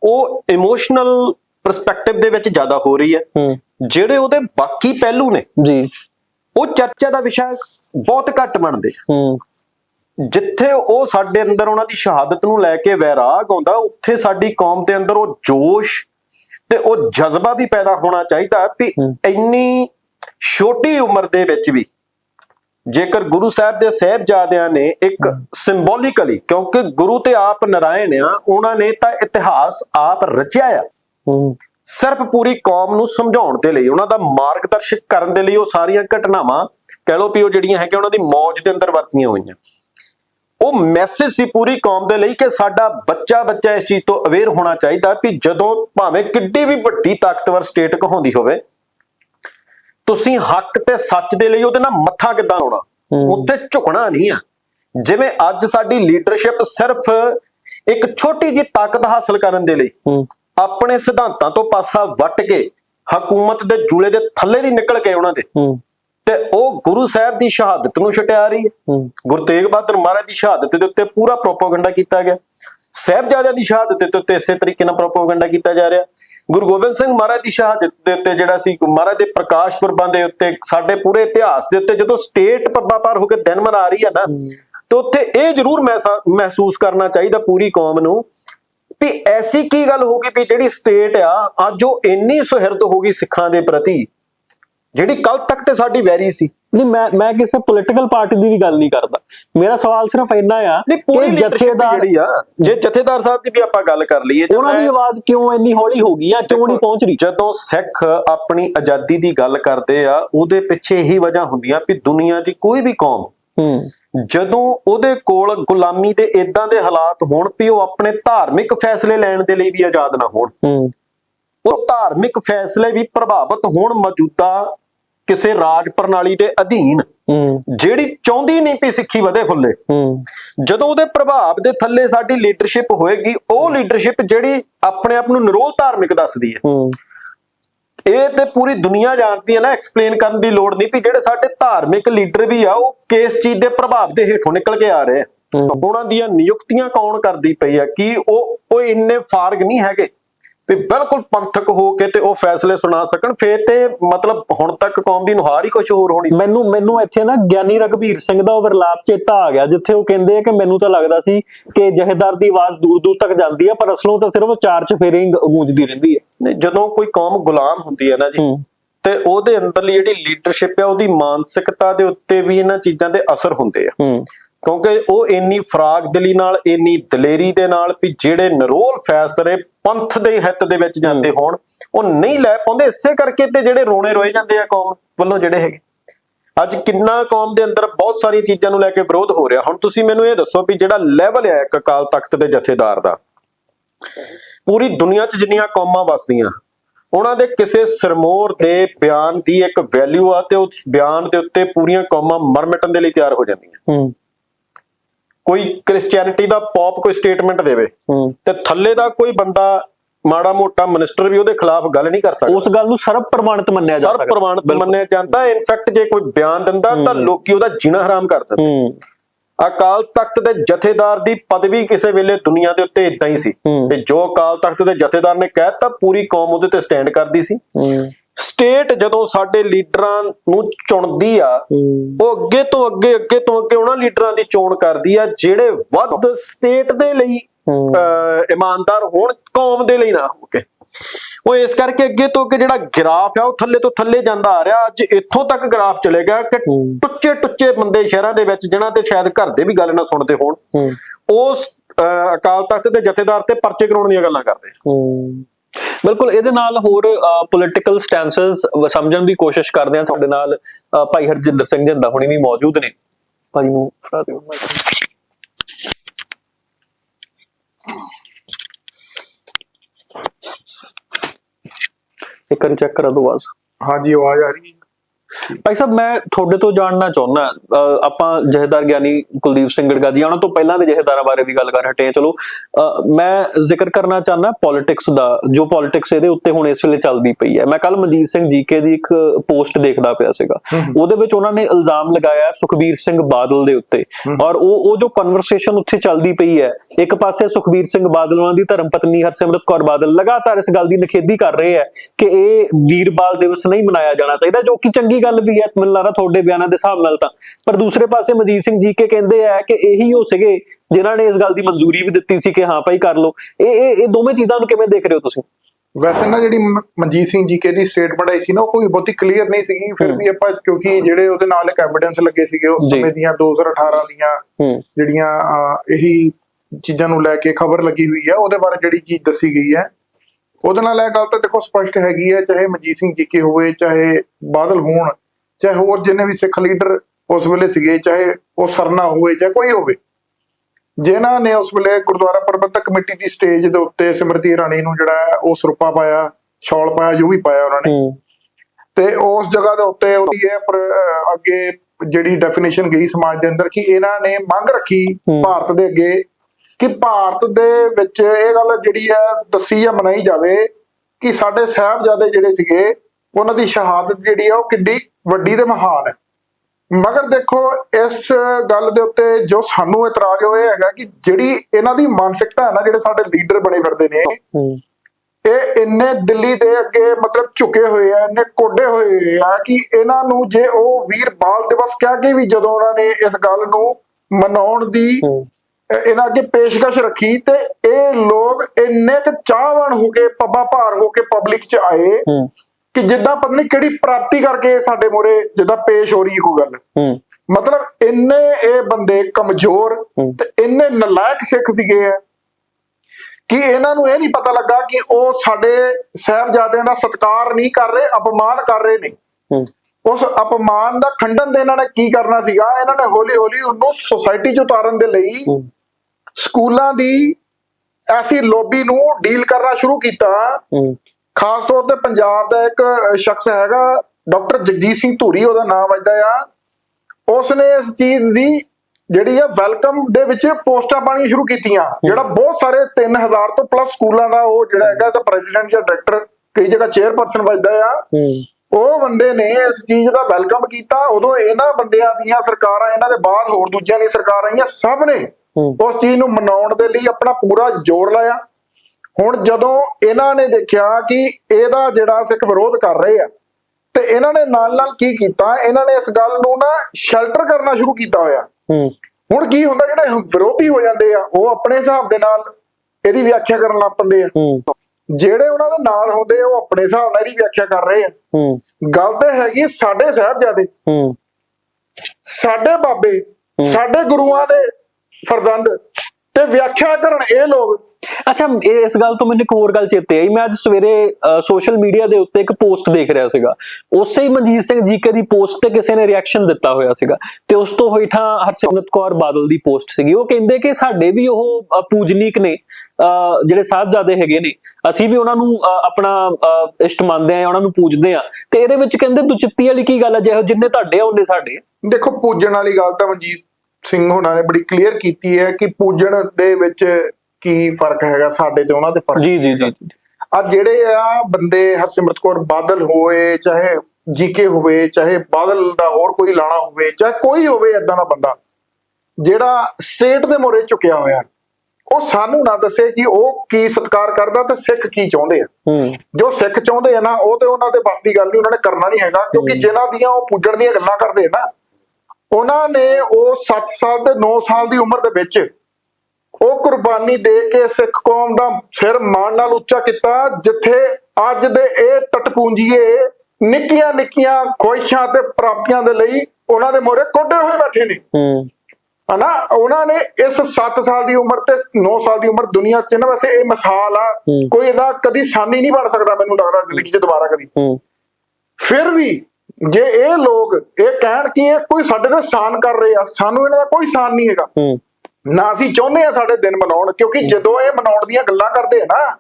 ਉਹ ਇਮੋਸ਼ਨਲ ਪਰਸਪੈਕਟਿਵ ਦੇ ਵਿੱਚ ਜ਼ਿਆਦਾ ਹੋ ਰਹੀ ਹੂੰ। ਜਿਹੜੇ ਉਹਦੇ ਬਾਕੀ ਪਹਿਲੂ ਨੇ ਜੀ। ਉਹ ਚਰਚਾ ਦਾ ਵਿਸ਼ਾ ਬਹੁਤ ਘੱਟ ਬਣਦੇ। ਹੂੰ ਜਿੱਥੇ ਉਹ ਸਾਡੇ ਅੰਦਰ ਉਹਨਾਂ ਦੀ ਸ਼ਹਾਦਤ ਨੂੰ ਲੈ ਕੇ ਵੈਰਾਗ ਆਉਂਦਾ ਉੱਥੇ ਸਾਡੀ ਕੌਮ ਦੇ ਅੰਦਰ ਉਹ ਜੋਸ਼ ਤੇ ਉਹ ਜਜ਼ਬਾ ਵੀ ਪੈਦਾ ਹੋਣਾ ਚਾਹੀਦਾ ਹੂੰ। ਇੰਨੀ ਛੋਟੀ ਉਮਰ ਦੇ ਵਿੱਚ ਵੀ ਜੇਕਰ ਗੁਰੂ ਸਾਹਿਬ ਦੇ ਸਹਿਬਜ਼ਾਦਿਆਂ ਨੇ ਇੱਕ ਸਿੰਬੋਲਿਕਲੀ ਕਿਉਂਕਿ ਗੁਰੂ ਤੇ ਆਪ ਨਾਰਾਇਣ ਆ ਉਹਨਾਂ ਨੇ ਤਾਂ ਇਤਿਹਾਸ ਆਪ ਰਚਿਆ ਆ ਸਿਰਫ ਪੂਰੀ ਕੌਮ ਨੂੰ ਸਮਝਾਉਣ ਦੇ ਲਈ ਉਹਨਾਂ ਦਾ ਮਾਰਗਦਰਸ਼ਕ ਕਰਨ ਦੇ ਲਈ ਉਹ ਸਾਰੀਆਂ ਘਟਨਾਵਾਂ ਕਹਿ ਲਓ ਵੀ ਉਹ ਜਿਹੜੀਆਂ ਹੈਗੀਆਂ ਉਹਨਾਂ ਦੀ ਮੌਜ ਦੇ ਅੰਦਰ ਵਰਤੀਆਂ ਹੋਈਆਂ। ਉਹ ਮੈਸੇਜ ਸੀ ਪੂਰੀ ਕੌਮ ਦੇ ਲਈ ਕਿ ਸਾਡਾ ਬੱਚਾ ਬੱਚਾ ਇਸ ਚੀਜ਼ ਤੋਂ ਅਵੇਅਰ ਹੋਣਾ ਚਾਹੀਦਾ ਵੀ ਜਦੋਂ ਭਾਵੇਂ ਕਿੱਡੀ ਵੀ ਵੱਡੀ ਤਾਕਤਵਰ ਸਟੇਟ ਕਹਾਉਂਦੀ ਹੋਵੇ ਤੁਸੀਂ ਹੱਕ ਤੇ ਸੱਚ ਦੇ ਲਈ ਉਹਦੇ ਨਾਲ ਮੱਥਾ ਕਿੱਦਾਂ ਲਾਉਣਾ। ਉੱਥੇ ਝੁਕਣਾ ਨਹੀਂ ਆ। ਜਿਵੇਂ ਅੱਜ ਸਾਡੀ ਲੀਡਰਸ਼ਿਪ ਸਿਰਫ ਇੱਕ ਛੋਟੀ ਜਿਹੀ ਤਾਕਤ ਹਾਸਲ ਕਰਨ ਦੇ ਲਈ ਆਪਣੇ ਸਿਧਾਂਤਾਂ ਤੋਂ ਪਾਸਾ ਵੱਟ ਕੇ ਹਕੂਮਤ ਦੇ ਜੂਲੇ ਦੇ ਥੱਲੇ ਦੀ ਨਿਕਲ ਕੇ ਉਹਨਾਂ ਦੇ ਤੇ ਉਹ ਗੁਰੂ ਸਾਹਿਬ ਦੀ ਸ਼ਹਾਦਤ ਨੂੰ ਛਟਿਆ ਰਹੀ ਹੈ। ਗੁਰੂ ਤੇਗ ਬਹਾਦਰ ਮਹਾਰਾਜ ਦੀ ਸ਼ਹਾਦਤ ਦੇ ਉੱਤੇ ਪੂਰਾ ਪ੍ਰੋਪਾਗੈਂਡਾ ਕੀਤਾ ਗਿਆ। ਸਾਹਿਬਜ਼ਾਦਿਆਂ ਦੀ ਸ਼ਹਾਦਤ ਦੇ ਉੱਤੇ ਇਸੇ ਤਰੀਕੇ ਨਾਲ ਪ੍ਰੋਪਾਗੈਂਡਾ ਕੀਤਾ ਜਾ ਰਿਹਾ। ਗੁਰੂ ਗੋਬਿੰਦ ਸਿੰਘ ਮਹਾਰਾਜ ਦੀ ਸ਼ਹਾਦਤ ਦੇ ਉੱਤੇ ਜਿਹੜਾ ਸੀ ਮਹਾਰਾਜ ਦੇ ਪ੍ਰਕਾਸ਼ ਪੁਰਬਾਂ ਦੇ ਉੱਤੇ ਸਾਡੇ ਪੂਰੇ ਇਤਿਹਾਸ ਦੇ ਉੱਤੇ ਜਦੋਂ ਸਟੇਟ ਪੱਬਾ ਪਾਰ ਹੋ ਕੇ ਦਿਨ ਮਨਾ ਰਹੀ ਹੈ ਨਾ ਤੇ ਉੱਥੇ ਇਹ ਜ਼ਰੂਰ ਮਹਿਸਾ- ਮਹਿਸੂਸ ਕਰਨਾ ਚਾਹੀਦਾ ਪੂਰੀ ਕੌਮ ਨੂੰ ਵੀ ਐਸੀ ਕੀ ਗੱਲ ਹੋ ਗਈ ਵੀ ਜਿਹੜੀ ਸਟੇਟ ਆ ਅੱਜ ਉਹ ਇੰਨੀ ਸੁਹਿਰਦ ਹੋ ਗਈ ਸਿੱਖਾਂ ਦੇ ਪ੍ਰਤੀ। ਜਿਹੜੀ ਕੱਲ ਤੱਕ ਤੇ ਸਾਡੀ ਵੈਰੀ ਸੀ। ਨਹੀਂ ਮੈਂ ਮੈਂ ਕਿਸੇ ਪੋਲੀਟੀਕਲ ਪਾਰਟੀ ਦੀ ਵੀ ਗੱਲ ਨਹੀਂ ਕਰਦਾ। ਮੇਰਾ ਸਵਾਲ ਸਿਰਫ ਇੰਨਾ ਆ ਨਹੀਂ ਪੂਰੀ ਜਥੇਦਾਰ ਜਿਹੜੀ ਆ ਜੇ ਜਥੇਦਾਰ ਸਾਹਿਬ ਦੀ ਵੀ ਆਪਾਂ ਗੱਲ ਕਰ ਲਈਏ ਜੇ ਉਹਨਾਂ ਦੀ ਆਵਾਜ਼ ਕਿਉਂ ਇੰਨੀ ਹੌਲੀ ਹੋ ਗਈ ਆ? ਕਿਉਂ ਨਹੀਂ ਪਹੁੰਚ ਰਹੀ? ਜਦੋਂ ਸਿੱਖ ਆਪਣੀ ਆਜ਼ਾਦੀ ਦੀ ਗੱਲ ਕਰਦੇ ਆ ਉਹਦੇ ਪਿੱਛੇ ਇਹੀ ਵਜ੍ਹਾ ਹੁੰਦੀਆਂ ਵੀ ਦੁਨੀਆ ਦੀ ਕੋਈ ਵੀ ਕੌਮ ਜਦੋਂ ਉਹਦੇ ਕੋਲ ਗੁਲਾਮੀ ਦੇ ਇਦਾਂ ਦੇ ਹਾਲਾਤ ਹੋਣ ਵੀ ਉਹ ਆਪਣੇ ਧਾਰਮਿਕ ਫੈਸਲੇ ਲੈਣ ਦੇ ਲਈ ਵੀ ਆਜ਼ਾਦ ਨਾ ਹੋਣ। ਉਹ ਧਾਰਮਿਕ ਫੈਸਲੇ ਵੀ ਪ੍ਰਭਾਵਿਤ ਹੋਣ ਮੌਜੂਦਾ ਕਿਸੇ ਰਾਜ ਪ੍ਰਣਾਲੀ ਦੇ ਅਧੀਨ ਜਿਹੜੀ ਚਾਹੁੰਦੀ ਨਹੀਂ ਵੀ ਸਿੱਖੀ ਵਧੇ ਫੁੱਲੇ। ਜਦੋਂ ਉਹਦੇ ਪ੍ਰਭਾਵ ਦੇ ਥੱਲੇ ਸਾਡੀ ਲੀਡਰਸ਼ਿਪ ਹੋਏਗੀ ਉਹ ਲੀਡਰਸ਼ਿਪ ਜਿਹੜੀ ਆਪਣੇ ਆਪ ਨੂੰ ਨਿਰੋਲ ਧਾਰਮਿਕ ਦੱਸਦੀ ਹੈ। ਇਹ ਤੇ ਪੂਰੀ ਦੁਨੀਆ ਜਾਣਦੀ ਹੈ ਨਾ ਐਕਸਪਲੇਨ ਕਰਨ ਦੀ ਲੋੜ ਨਹੀਂ ਵੀ ਜਿਹੜੇ ਸਾਡੇ ਧਾਰਮਿਕ ਲੀਡਰ ਵੀ ਆ ਉਹ ਕਿਸ ਚੀਜ਼ ਦੇ ਪ੍ਰਭਾਵ ਦੇ ਹੇਠੋਂ ਨਿਕਲ ਕੇ ਆ ਰਹੇ ਆ। ਉਹਨਾਂ ਦੀਆਂ ਨਿਯੁਕਤੀਆਂ ਕੌਣ ਕਰਦੀ ਪਈ ਆ? ਕਿ ਉਹ ਉਹ ਇੰਨੇ ਫਾਰਗ ਨਹੀਂ ਹੈਗੇ? ਵੀ ਬਿਲਕੁਲ ਪੰਥਕ ਹੋ ਕੇ ਤੇ ਉਹ ਫੈਸਲੇ ਸੁਣਾ ਸਕਣ ਫੇਰ ਤੇ ਮਤਲਬ ਹੁਣ ਤੱਕ ਕੌਮ ਦੀ ਨੁਹਾਰ ਹੀ ਕੁਝ ਹੋਰ ਹੋਣੀ ਮੈਨੂੰ ਮੈਨੂੰ ਇੱਥੇ ਨਾ ਗਿਆਨੀ ਰਗਵੀਰ ਸਿੰਘ ਦਾ ਓਵਰਲਾਪ ਚੇਤਾ ਆ ਗਿਆ ਜਿੱਥੇ ਉਹ ਕਹਿੰਦੇ ਆ ਕਿ ਮੈਨੂੰ ਤਾਂ ਲੱਗਦਾ ਸੀ ਕਿ ਜਹੇਦਾਰ ਦੀ ਆਵਾਜ਼ ਦੂਰ ਦੂਰ ਤੱਕ ਜਾਂਦੀ ਆ ਪਰ ਅਸਲੋਂ ਤਾਂ ਸਿਰਫ ਚਾਰ ਚਫੇਰੇ ਹੀ ਗੂੰਜਦੀ ਰਹਿੰਦੀ ਹੈ ਜਦੋਂ ਕੋਈ ਕੌਮ ਗੁਲਾਮ ਹੁੰਦੀ ਹੈ ਨਾ ਜੀ ਤੇ ਉਹਦੇ ਅੰਦਰਲੀ ਜਿਹੜੀ ਲੀਡਰਸ਼ਿਪ ਹੈ ਉਹਦੀ ਮਾਨਸਿਕਤਾ ਦੇ ਉੱਤੇ ਵੀ ਇਹਨਾਂ ਚੀਜ਼ਾਂ ਦੇ ਅਸਰ ਹੁੰਦੇ ਆ। ਹੂੰ। ਕਿਉਂਕਿ ਉਹ ਇੰਨੀ ਫਰਾਗ ਦਿਲੀ ਨਾਲ ਇੰਨੀ ਦਲੇਰੀ ਦੇ ਨਾਲ ਵੀ ਜਿਹੜੇ ਨਰੋਲ ਫੈਸਲੇ ਪੰਥ ਦੇ ਹਿੱਤ ਦੇ ਵਿੱਚ ਜਾਂਦੇ ਹੋਣ ਉਹ ਨਹੀਂ ਲੈ ਪਾਉਂਦੇ। ਇਸੇ ਕਰਕੇ ਤੇ ਜਿਹੜੇ ਰੋਣੇ ਰੋਏ ਜਾਂਦੇ ਆ ਕੌਮ ਵੱਲੋਂ ਜਿਹੜੇ ਹੈਗੇ। ਅੱਜ ਕਿੰਨਾ ਕੌਮ ਦੇ ਅੰਦਰ ਬਹੁਤ ਸਾਰੀਆਂ ਚੀਜ਼ਾਂ ਨੂੰ ਲੈ ਕੇ ਵਿਰੋਧ ਹੋ ਰਿਹਾ। ਹੁਣ ਤੁਸੀਂ ਮੈਨੂੰ ਇਹ ਦੱਸੋ ਵੀ ਜਿਹੜਾ ਲੈਵਲ ਹੈ ਇੱਕ ਅਕਾਲ ਤਖਤ ਦੇ ਜਥੇਦਾਰ ਦਾ ਪੂਰੀ ਦੁਨੀਆ 'ਚ ਜਿੰਨੀਆਂ ਕੌਮਾਂ ਵਸਦੀਆਂ ਉਹਨਾਂ ਦੇ ਕਿਸੇ ਸਰਮੋਰ ਦੇ ਬਿਆਨ ਦੀ ਇੱਕ ਵੈਲਿਊ ਆ ਤੇ ਉਸ ਬਿਆਨ ਦੇ ਉੱਤੇ ਪੂਰੀਆਂ ਕੌਮਾਂ ਮਰ ਮਿਟਣ ਦੇ ਲਈ ਤਿਆਰ ਹੋ ਜਾਂਦੀਆਂ। ਹੂੰ। ਕੋਈ ਕ੍ਰਿਸਚੀਅਨਿਟੀ ਦਾ ਪੌਪ ਕੋਈ ਸਟੇਟਮੈਂਟ ਦੇਵੇ ਤੇ ਥੱਲੇ ਦਾ ਕੋਈ ਬੰਦਾ ਮਾੜਾ ਮੋਟਾ ਮਿਨਿਸਟਰ ਵੀ ਉਹਦੇ ਖਿਲਾਫ ਗੱਲ ਨਹੀਂ ਕਰ ਸਕਦਾ। ਉਸ ਗੱਲ ਨੂੰ ਸਰਬ ਪ੍ਰਮਾਣਿਤ ਮੰਨਿਆ ਜਾ ਸਕਦਾ। ਪ੍ਰਮਾਣਿਤ ਬਿਲਕੁਲ। ਮੰਨਿਆ ਜਾਂਦਾ ਇਨਫੈਕਟ ਜੇ ਕੋਈ ਬਿਆਨ ਦਿੰਦਾ ਤਾਂ ਲੋਕੀ ਉਹਦਾ ਜੀਣਾ ਹਰਾਮ ਕਰ ਦਿੰਦੇ। ਅਕਾਲ ਤਖਤ ਦੇ ਜਥੇਦਾਰ ਦੀ ਪਦਵੀ ਕਿਸੇ ਵੇਲੇ ਦੁਨੀਆ ਦੇ ਉੱਤੇ ਇਦਾਂ ਹੀ ਸੀ। ਤੇ ਜੋ ਅਕਾਲ ਤਖਤ ਦੇ ਜਥੇਦਾਰ ਨੇ ਕਹਿਤਾ ਪੂਰੀ ਕੌਮ ਉਹਦੇ ਤੇ ਸਟੈਂਡ ਕਰਦੀ ਸੀ। ਸਟੇਟ ਜਦੋਂ ਸਾਡੇ ਲੀਡਰਾਂ ਨੂੰ ਚੁਣਦੀ ਆ ਉਹ ਅੱਗੇ ਤੋਂ ਅੱਗੇ ਅੱਗੇ ਤੋਂ ਅੱਗੇ ਉਹਨਾਂ ਲੀਡਰਾਂ ਦੀ ਚੋਣ ਕਰਦੀ ਆ ਜਿਹੜੇ ਵੱਧ ਸਟੇਟ ਦੇ ਲਈ ਇਮਾਨਦਾਰ ਹੋਣ ਕੌਮ ਦੇ ਲਈ ਨਾ ਹੋ ਕੇ। ਉਹ ਇਸ ਕਰਕੇ ਅੱਗੇ ਤੋਂ ਅੱਗੇ ਜਿਹੜਾ ਗ੍ਰਾਫ ਆ ਉਹ ਥੱਲੇ ਤੋਂ ਥੱਲੇ ਜਾਂਦਾ ਆ ਰਿਹਾ। ਅੱਜ ਇੱਥੋਂ ਤੱਕ ਗ੍ਰਾਫ ਚਲੇ ਗਿਆ ਕਿ। ਟੁੱਚੇ ਟੁੱਚੇ ਬੰਦੇ ਸ਼ਹਿਰਾਂ ਦੇ ਵਿੱਚ ਜਿਨ੍ਹਾਂ ਤੇ ਸ਼ਾਇਦ ਘਰ ਦੇ ਵੀ ਗੱਲ ਨਾ ਸੁਣਦੇ ਹੋਣ ਉਸ ਅਕਾਲ ਤਖਤ ਦੇ ਜਥੇਦਾਰ ਤੇ ਪਰਚੇ ਕਰਾਉਣ ਦੀਆਂ ਗੱਲਾਂ ਕਰਦੇ ਬਿਲਕੁਲ, ਇਹਦੇ ਨਾਲ ਹੋਰ ਪੋਲਿਟੀਕਲ ਸਟੈਂਸਸ ਸਮਝਣ ਦੀ ਕੋਸ਼ਿਸ਼ ਕਰਦੇ ਆ ਸਾਡੇ ਨਾਲ ਭਾਈ ਹਰਜਿੰਦਰ ਸਿੰਘ ਜਿੰਦਾ ਹੁਣੀ ਵੀ ਮੌਜੂਦ ਨੇ। ਭਾਈ ਨੂੰ ਫੜਾ ਦਿਓ ਇੱਕ ਵਾਰੀ ਚੈੱਕ ਕਰਾ ਦੋ ਆਵਾਜ਼। ਹਾਂਜੀ, ਆਵਾਜ਼ ਆ ਰਹੀ ਹੈ ਭਾਈ ਸਾਹਿਬ ਮੈਂ ਤੁਹਾਡੇ ਤੋਂ ਜਾਣਨਾ ਚਾਹੁੰਦਾ ਆਪਾਂ ਜਹੇਦਾਰ ਗਿਆਨੀ ਕੁਲਦੀਪ ਸਿੰਘ ਗੜਗਾ ਜੀ ਉਹਨਾਂ ਤੋਂ ਪਹਿਲਾਂ ਦੇ ਜਹੇਦਾਰਾਂ ਬਾਰੇ ਵੀ ਗੱਲ ਕਰ ਹਟੇ ਹਾਂ। ਚਲੋ ਮੈਂ ਜ਼ਿਕਰ ਕਰਨਾ ਚਾਹੁੰਦਾ ਪੋਲਿਟਿਕਸ ਦਾ ਜੋ ਪੋਲਿਟਿਕਸ ਇਹਦੇ ਉੱਤੇ ਹੁਣ ਇਸ ਵੇਲੇ ਚੱਲਦੀ ਪਈ ਹੈ। ਮੈਂ ਕੱਲ ਮਨਜੀਤ ਸਿੰਘ ਜੀਕੇ ਦੀ ਇੱਕ ਪੋਸਟ ਦੇਖਦਾ ਪਿਆ ਸੀਗਾ। ਉਹਦੇ ਵਿੱਚ ਉਹਨਾਂ ਨੇ ਇਲਜ਼ਾਮ ਲਗਾਇਆ ਸੁਖਬੀਰ ਸਿੰਘ ਬਾਦਲ ਦੇ ਉੱਤੇ। ਔਰ ਉਹ ਉਹ ਜੋ ਕਨਵਰਸੇਸ਼ਨ ਉੱਥੇ ਚੱਲਦੀ ਪਈ ਹੈ ਇੱਕ ਪਾਸੇ ਸੁਖਬੀਰ ਸਿੰਘ ਬਾਦਲ ਉਹਨਾਂ ਦੀ ਧਰਮ ਪਤਨੀ ਹਰਸਿਮਰਤ ਕੌਰ ਬਾਦਲ ਲਗਾਤਾਰ ਇਸ ਗੱਲ ਦੀ ਨਖੇਦੀ ਕਰ ਰਹੇ ਹੈ ਕਿ ਇਹ ਵੀਰਬਾਲ ਦਿਵਸ ਨਹੀਂ ਮਨਾਇਆ ਜਾਣਾ ਚਾਹੀਦਾ ਜੋ ਕਿ ਚੰਗੀ ਗੱਲ ਵੀ ਹੈ ਮੈਨੂੰ ਲੱਗਦਾ ਤੁਹਾਡੇ ਬਿਆਨਾਂ ਦੇ ਹਿਸਾਬ ਨਾਲ ਤਾਂ। ਪਰ ਦੂਸਰੇ ਪਾਸੇ ਮਜੀਦ ਸਿੰਘ ਜੀ ਕੇ ਕਹਿੰਦੇ ਆ ਕਿ ਇਹੀ ਉਹ ਸੀਗੇ ਜਿਨ੍ਹਾਂ ਨੇ ਇਸ ਗੱਲ ਦੀ ਮਨਜ਼ੂਰੀ ਵੀ ਦਿੱਤੀ ਸੀ ਕਿ ਹਾਂ ਭਾਈ ਕਰ ਲਓ। ਇਹ ਇਹ ਇਹ ਦੋਵੇਂ ਚੀਜ਼ਾਂ ਨੂੰ ਕਿਵੇਂ ਦੇਖ ਰਹੇ ਹੋ ਤੁਸੀਂ? ਵੈਸੇ ਨਾ ਜਿਹੜੀ ਮਨਜੀਤ ਸਿੰਘ ਜੀਕੇ ਦੀ ਸਟੇਟਮੈਂਟ ਆਈ ਸੀ ਨਾ ਉਹ ਕੋਈ ਬਹੁਤੀ ਕਲੀਅਰ ਨਹੀਂ ਸੀਗੀ। ਫਿਰ ਹੂੰ। ਵੀ ਆਪਾਂ ਕਿਉਂਕਿ ਜਿਹੜੇ ਉਹਦੇ ਨਾਲ ਇੱਕ ਐਵੀਡੈਂਸ ਲੱਗੇ ਸੀਗੇ ਉਸ ਜੀ। ਸਮੇਂ ਦੀਆਂ 2018 ਦੀਆਂ ਹੂੰ। ਜਿਹੜੀਆਂ ਇਹੀ ਚੀਜ਼ਾਂ ਨੂੰ ਲੈ ਕੇ ਖਬਰ ਲੱਗੀ ਹੋਈ ਹੈ ਉਹਦੇ ਬਾਰੇ ਜਿਹੜੀ ਚੀਜ਼ ਦੱਸੀ ਗਈ ਹੈ ਉਹਦੇ ਨਾਲ ਇਹ ਗੱਲ ਤਾਂ ਦੇਖੋ ਸਪਸ਼ਟ ਹੈਗੀ ਹੈ ਚਾਹੇ ਮਨਜੀਤ ਸਿੰਘ ਜੀਕੇ ਹੋਵੇ ਚਾਹੇ ਬਾਦਲ ਹੋਣ ਚਾਹੇ ਹੋਰ ਜਿੰਨੇ ਵੀ ਸਿੱਖ ਲੀਡਰ ਉਸ ਵੇਲੇ ਸੀਗੇ ਚਾਹੇ ਉਹ ਸਰਨਾ ਹੋਵੇ ਚਾਹੇ ਕੋਈ ਹੋਵੇ। ਜਿਨ੍ਹਾਂ ਨੇ ਉਸ ਵੇਲੇ ਗੁਰਦੁਆਰਾ ਪ੍ਰਬੰਧਕ ਕਮੇਟੀ ਦੀ ਸਟੇਜ ਦੇ ਉੱਤੇ ਸਿਮਰਤੀ ਰਾਣੀ ਨੂੰ ਜਿਹੜਾ ਉਹ ਸਰੂਪਾ ਪਾਇਆ ਸ਼ਾਲ ਪਾਇਆ ਜੋ ਵੀ ਪਾਇਆ ਉਹਨਾਂ ਨੇ। ਤੇ ਉਸ ਜਗ੍ਹਾ ਦੇ ਉੱਤੇ ਉਹਦੀ ਇਹ ਅੱਗੇ ਜਿਹੜੀ ਡੈਫੀਨੇਸ਼ਨ ਗਈ ਸਮਾਜ ਦੇ ਅੰਦਰ ਕਿ ਇਹਨਾਂ ਨੇ ਮੰਗ ਰੱਖੀ। ਭਾਰਤ ਦੇ ਅੱਗੇ ਕਿ ਭਾਰਤ ਦੇ ਵਿੱਚ ਇਹ ਗੱਲ ਜਿਹੜੀ ਹੈ ਦੱਸੀ ਜਾਂ ਮਨਾਈ ਜਾਵੇ ਕਿ ਸਾਡੇ ਸਾਹਿਬਜ਼ਾਦੇ ਜਿਹੜੇ ਸੀਗੇ ਉਹਨਾਂ ਦੀ ਸ਼ਹਾਦਤ ਜਿਹੜੀ ਹੈ ਉਹ ਕਿੱਡੀ ਵੱਡੀ ਤੇ ਮਹਾਨ ਹੈ। ਮਗਰ ਦੇਖੋ ਇਸ ਗੱਲ ਦੇ ਉੱਤੇ ਜੋ ਸਾਨੂੰ ਇਤਰਾਜ਼ ਹੋਇਆ ਹੈਗਾ ਕਿ ਜਿਹੜੀ ਇਹਨਾਂ ਦੀ ਮਾਨਸਿਕਤਾ ਹੈ ਨਾ ਜਿਹੜੇ ਸਾਡੇ ਲੀਡਰ ਬਣੇ ਫਿਰਦੇ ਨੇ ਇਹ ਇੰਨੇ ਦਿੱਲੀ ਦੇ ਅੱਗੇ ਮਤਲਬ ਝੁਕੇ ਹੋਏ ਆ ਇੰਨੇ ਕੋਡੇ ਹੋਏ ਆ ਕਿ ਇਹਨਾਂ ਨੂੰ ਜੇ ਉਹ ਵੀਰ ਬਾਲ ਦਿਵਸ ਕਹਿ ਕੇ ਵੀ ਜਦੋਂ ਉਹਨਾਂ ਨੇ ਇਸ ਗੱਲ ਨੂੰ ਮਨਾਉਣ ਦੀ ਇਹਨਾਂ ਅੱਗੇ ਪੇਸ਼ਕਸ਼ ਰੱਖੀ ਤੇ ਇਹ ਲੋਕ ਇੰਨੇ ਕੁ ਚਾਹਵਾਨ ਹੋ ਕੇ ਪੱਬਾ ਭਾਰ ਹੋ ਕੇ ਪਬਲਿਕ 'ਚ ਆਏ ਕਿ ਜਿੱਦਾਂ ਪਤਾ ਨਹੀਂ ਕਿਹੜੀ ਪ੍ਰਾਪਤੀ ਕਰਕੇ ਸਾਡੇ ਮੂਹਰੇ ਜਿੱਦਾਂ ਪੇਸ਼ ਹੋ ਰਹੀ ਕੋਈ ਗੱਲ। ਮਤਲਬ ਇੰਨੇ ਇਹ ਬੰਦੇ ਕਮਜ਼ੋਰ। ਤੇ ਇੰਨੇ ਨਲਾਇਕ ਸਿੱਖ ਸੀਗੇ ਆ ਕਿ ਇਹਨਾਂ ਨੂੰ ਇਹ ਨਹੀਂ ਪਤਾ ਲੱਗਾ ਕਿ ਉਹ ਸਾਡੇ ਸਾਹਿਬਜ਼ਾਦਿਆਂ ਦਾ ਸਤਿਕਾਰ ਨਹੀਂ ਕਰ ਰਹੇ ਅਪਮਾਨ ਕਰ ਰਹੇ ਨੇ। ਉਸ ਅਪਮਾਨ ਦਾ ਖੰਡਨ ਦੇ ਇਹਨਾਂ ਨੇ ਕੀ ਕਰਨਾ ਸੀਗਾ? ਇਹਨਾਂ ਨੇ ਹੌਲੀ ਹੌਲੀ ਉਹਨੂੰ ਸੁਸਾਇਟੀ 'ਚ ਉਤਾਰਨ ਦੇ ਲਈ ਸਕੂਲਾਂ ਦੀ ਐਸੀ ਲੌਬੀ ਨੂੰ ਡੀਲ ਕਰਨਾ ਸ਼ੁਰੂ ਕੀਤਾ। ਖਾਸ ਤੌਰ ਤੇ ਪੰਜਾਬ ਦਾ ਇੱਕ ਸ਼ਖਸ ਹੈਗਾ ਡਾਕਟਰ ਜਗਜੀਤ ਸਿੰਘ ਧੂਰੀ ਉਹਦਾ ਨਾਮ ਵੱਜਦਾ ਆ। ਉਸ ਨੇ ਇਸ ਚੀਜ਼ ਦੀ ਜਿਹੜੀ ਆ ਵੈਲਕਮ ਦੇ ਵਿੱਚ ਪੋਸਟਾਂ ਪਾਣੀਆਂ ਸ਼ੁਰੂ ਕੀਤੀਆਂ। ਜਿਹੜਾ ਬਹੁਤ ਸਾਰੇ 3000 ਤੋਂ ਪਲੱਸ ਸਕੂਲਾਂ ਦਾ ਉਹ ਜਿਹੜਾ ਹੈਗਾ ਤਾਂ ਪ੍ਰੈਜ਼ੀਡੈਂਟ ਜਾਂ ਡਾਇਰੈਕਟਰ ਕਈ ਜਗ੍ਹਾ ਚੇਅਰਪਰਸਨ ਵੱਜਦਾ ਆ। ਉਹ ਬੰਦੇ ਨੇ ਇਸ ਚੀਜ਼ ਦਾ ਵੈਲਕਮ ਕੀਤਾ। ਉਦੋਂ ਇਹਨਾਂ ਬੰਦਿਆਂ ਦੀਆਂ ਸਰਕਾਰਾਂ ਇਹਨਾਂ ਦੇ ਬਾਅਦ ਹੋਰ ਦੂਜਿਆਂ ਦੀ ਸਰਕਾਰਾਂ ਆਈਆਂ ਸਭ ਨੇ ਉਸ ਚੀਜ਼ ਨੂੰ ਮਨਾਉਣ ਦੇ ਲਈ ਆਪਣਾ ਪੂਰਾ ਜ਼ੋਰ ਲਾਇਆ। ਹੁਣ ਜਦੋਂ ਇਹਨਾਂ ਨੇ ਦੇਖਿਆ ਕਿ ਇਹਦਾ ਜਿਹੜਾ ਸਿੱਖ ਵਿਰੋਧ ਕਰ ਰਹੇ ਆ ਤੇ ਇਹਨਾਂ ਨੇ ਨਾਲ ਨਾਲ ਕੀ ਕੀਤਾ? ਇਹਨਾਂ ਨੇ ਇਸ ਗੱਲ ਨੂੰ ਨਾ ਸ਼ੈਲਟਰ ਕਰਨਾ ਸ਼ੁਰੂ ਕੀਤਾ ਹੋਇਆ। ਹੁਣ ਕੀ ਹੁੰਦਾ? ਜਿਹੜੇ ਵਿਰੋਧੀ ਹੋ ਜਾਂਦੇ ਆ ਉਹ ਆਪਣੇ ਹਿਸਾਬ ਦੇ ਨਾਲ ਇਹਦੀ ਵਿਆਖਿਆ ਕਰਨ ਲੱਗ ਪੈਂਦੇ ਆ। ਜਿਹੜੇ ਉਹਨਾਂ ਦੇ ਨਾਲ ਹੁੰਦੇ ਆ, ਉਹ ਆਪਣੇ ਹਿਸਾਬ ਨਾਲ ਇਹਦੀ ਵਿਆਖਿਆ ਕਰ ਰਹੇ ਆ। ਗੱਲ ਤਾਂ ਹੈਗੀ ਸਾਡੇ ਸਾਹਿਬਜ਼ਾਦੇ। ਸਾਡੇ ਬਾਬੇ ਸਾਡੇ ਗੁਰੂਆਂ ਦੇ ਫਰਜ਼ੰਦ। ਤੇ ਵਿਆਖਿਆ ਕਰਨ ਇਹ ਲੋਕ ਅੱਛਾ ਇਸ ਗੱਲ ਤੋਂ ਮੈਨੂੰ ਇੱਕ ਹੋਰ ਗੱਲ ਚੇਤੇ ਆਈ। ਮੈਂ ਅੱਜ ਸਵੇਰੇ ਸੋਸ਼ਲ ਮੀਡੀਆ ਦੇ ਉੱਤੇ ਇੱਕ ਪੋਸਟ ਦੇਖ ਰਿਹਾ ਸੀਗਾ। ਉਸੇ ਹੀ ਮਨਜੀਤ ਸਿੰਘ ਜੀਕੇ ਦੀ ਪੋਸਟ ਤੇ ਕਿਸੇ ਨੇ ਰਿਐਕਸ਼ਨ ਦਿੱਤਾ ਹੋਇਆ ਸੀਗਾ। ਤੇ ਉਸ ਤੋਂ ਹੇਠਾਂ ਹਰਸਿਮਰਤ ਕੌਰ ਬਾਦਲ ਦੀ ਪੋਸਟ ਸੀਗੀ। ਉਹ ਕਹਿੰਦੇ ਕਿ ਸਾਡੇ ਵੀ ਉਹ ਪੂਜਨੀਕ ਨੇ ਜਿਹੜੇ ਸਾਹਿਬਜ਼ਾਦੇ ਹੈਗੇ ਨੇ। ਅਸੀਂ ਵੀ ਉਹਨਾਂ ਨੂੰ ਆਪਣਾ ਇਸ਼ਟ ਮੰਨਦੇ ਆ ਉਹਨਾਂ ਨੂੰ ਪੂਜਦੇ ਆ ਤੇ ਇਹਦੇ ਵਿੱਚ ਕਹਿੰਦੇ ਦੁਚਿੱਤੀ ਵਾਲੀ ਕੀ ਗੱਲ ਹੈ ਜਿਹੋ ਜਿੰਨੇ ਤੁਹਾਡੇ ਆ ਉਹਨੇ ਸਾਡੇ। ਦੇਖੋ ਪੂਜਣ ਵਾਲੀ ਗੱਲ ਤਾਂ ਮਨਜੀਤ ਸਿੰਘ ਹੋਣਾ ਨੇ ਬੜੀ ਕਲੀਅਰ ਕੀਤੀ ਹੈ ਕਿ ਪੂਜਣ ਦੇ ਵਿੱਚ ਕੀ ਫ਼ਰਕ ਹੈਗਾ ਸਾਡੇ ਤੇ ਉਹਨਾਂ ਦੇ ਫ਼ਰਕ ਜੀ ਜੀ ਜੀ ਆ ਜਿਹੜੇ ਆ ਬੰਦੇ ਹਰਸਿਮਰਤ ਕੌਰ ਬਾਦਲ ਹੋਏ ਚਾਹੇ ਜੀਕੇ ਹੋਵੇ ਚਾਹੇ ਬਾਦਲ ਦਾ ਹੋਰ ਕੋਈ ਲਾਣਾ ਹੋਵੇ ਚਾਹੇ ਕੋਈ ਹੋਵੇ ਇਦਾਂ ਦਾ ਬੰਦਾ ਜਿਹੜਾ ਸਟੇਟ ਦੇ ਮੋਰੇ ਝੁਕਿਆ ਹੋਇਆ ਉਹ ਸਾਨੂੰ ਨਾ ਦੱਸੇ ਕਿ ਉਹ ਕੀ ਸਤਿਕਾਰ ਕਰਦਾ ਤੇ ਸਿੱਖ ਕੀ ਚਾਹੁੰਦੇ ਆ। ਜੋ ਸਿੱਖ ਚਾਹੁੰਦੇ ਆ ਨਾ ਉਹ ਤੇ ਉਹਨਾਂ ਦੇ ਬਸ ਦੀ ਗੱਲ ਨਹੀਂ ਉਹਨਾਂ ਨੇ ਕਰਨਾ ਨਹੀਂ ਹੈਗਾ ਕਿਉਂਕਿ ਜਿਨ੍ਹਾਂ ਦੀਆਂ ਉਹ ਪੂਜਣ ਦੀਆਂ ਗੱਲਾਂ ਕਰਦੇ ਆ ਨਾ ਉਹਨਾਂ ਨੇ ਉਹ 7 ਸਾਲ ਤੇ 9 ਸਾਲ ਦੀ ਉਮਰ ਦੇ ਵਿੱਚ ਉਹ ਕੁਰਬਾਨੀ ਦੇ ਕੇ ਸਿੱਖ ਕੌਮ ਦਾ ਸਿਰ ਮਾਣ ਨਾਲ ਉੱਚਾ ਕੀਤਾ ਜਿੱਥੇ ਅੱਜ ਦੇ ਇਹ ਟਟਪੂੰਜੀਏ ਨਿੱਕੀਆਂ ਨਿੱਕੀਆਂ ਖੁਆਇਸ਼ਾਂ ਤੇ ਪ੍ਰਾਪਤੀਆਂ ਦੇ ਲਈ ਉਹਨਾਂ ਦੇ ਮੋਰੇ ਕੋਡੇ ਹੋਏ ਬੈਠੇ ਨੇ। ਹੂੰ। ਹਨਾ? ਉਹਨਾਂ ਨੇ ਇਸ 7 ਸਾਲ ਦੀ ਉਮਰ ਤੇ 9 ਸਾਲ ਦੀ ਉਮਰ ਦੁਨੀਆ 'ਚ ਨਾ ਵੈਸੇ ਇਹ ਮਿਸਾਲ ਆ। ਕੋਈ ਇਹਦਾ ਕਦੀ ਸਾਨੀ ਨਹੀਂ ਬਣ ਸਕਦਾ ਮੈਨੂੰ ਲੱਗਦਾ ਜ਼ਿੰਦਗੀ 'ਚ ਦੁਬਾਰਾ ਕਦੀ। ਫਿਰ ਵੀ ਜੇ ਇਹ ਲੋਕ ਇਹ ਕਹਿਣ ਕਿ ਇਹ ਕੋਈ ਸਾਡੇ ਤੇ ਸਾਨ ਕਰ ਰਹੇ ਆ ਸਾਨੂੰ ਇਹਨਾਂ ਦਾ ਕੋਈ ਸਾਨ ਨਹੀਂ ਹੈਗਾ। ਹੂੰ। ਨਾ ਅਸੀਂ ਚਾਹੁੰਦੇ ਆ ਸਾਡੇ ਦਿਨ ਮਨਾਉਣ ਕਿਉਂਕਿ ਜਦੋਂ ਇਹ ਮਨਾਉਣ ਦੀਆਂ ਗੱਲਾਂ ਕਰਦੇ ਆ ਨਾ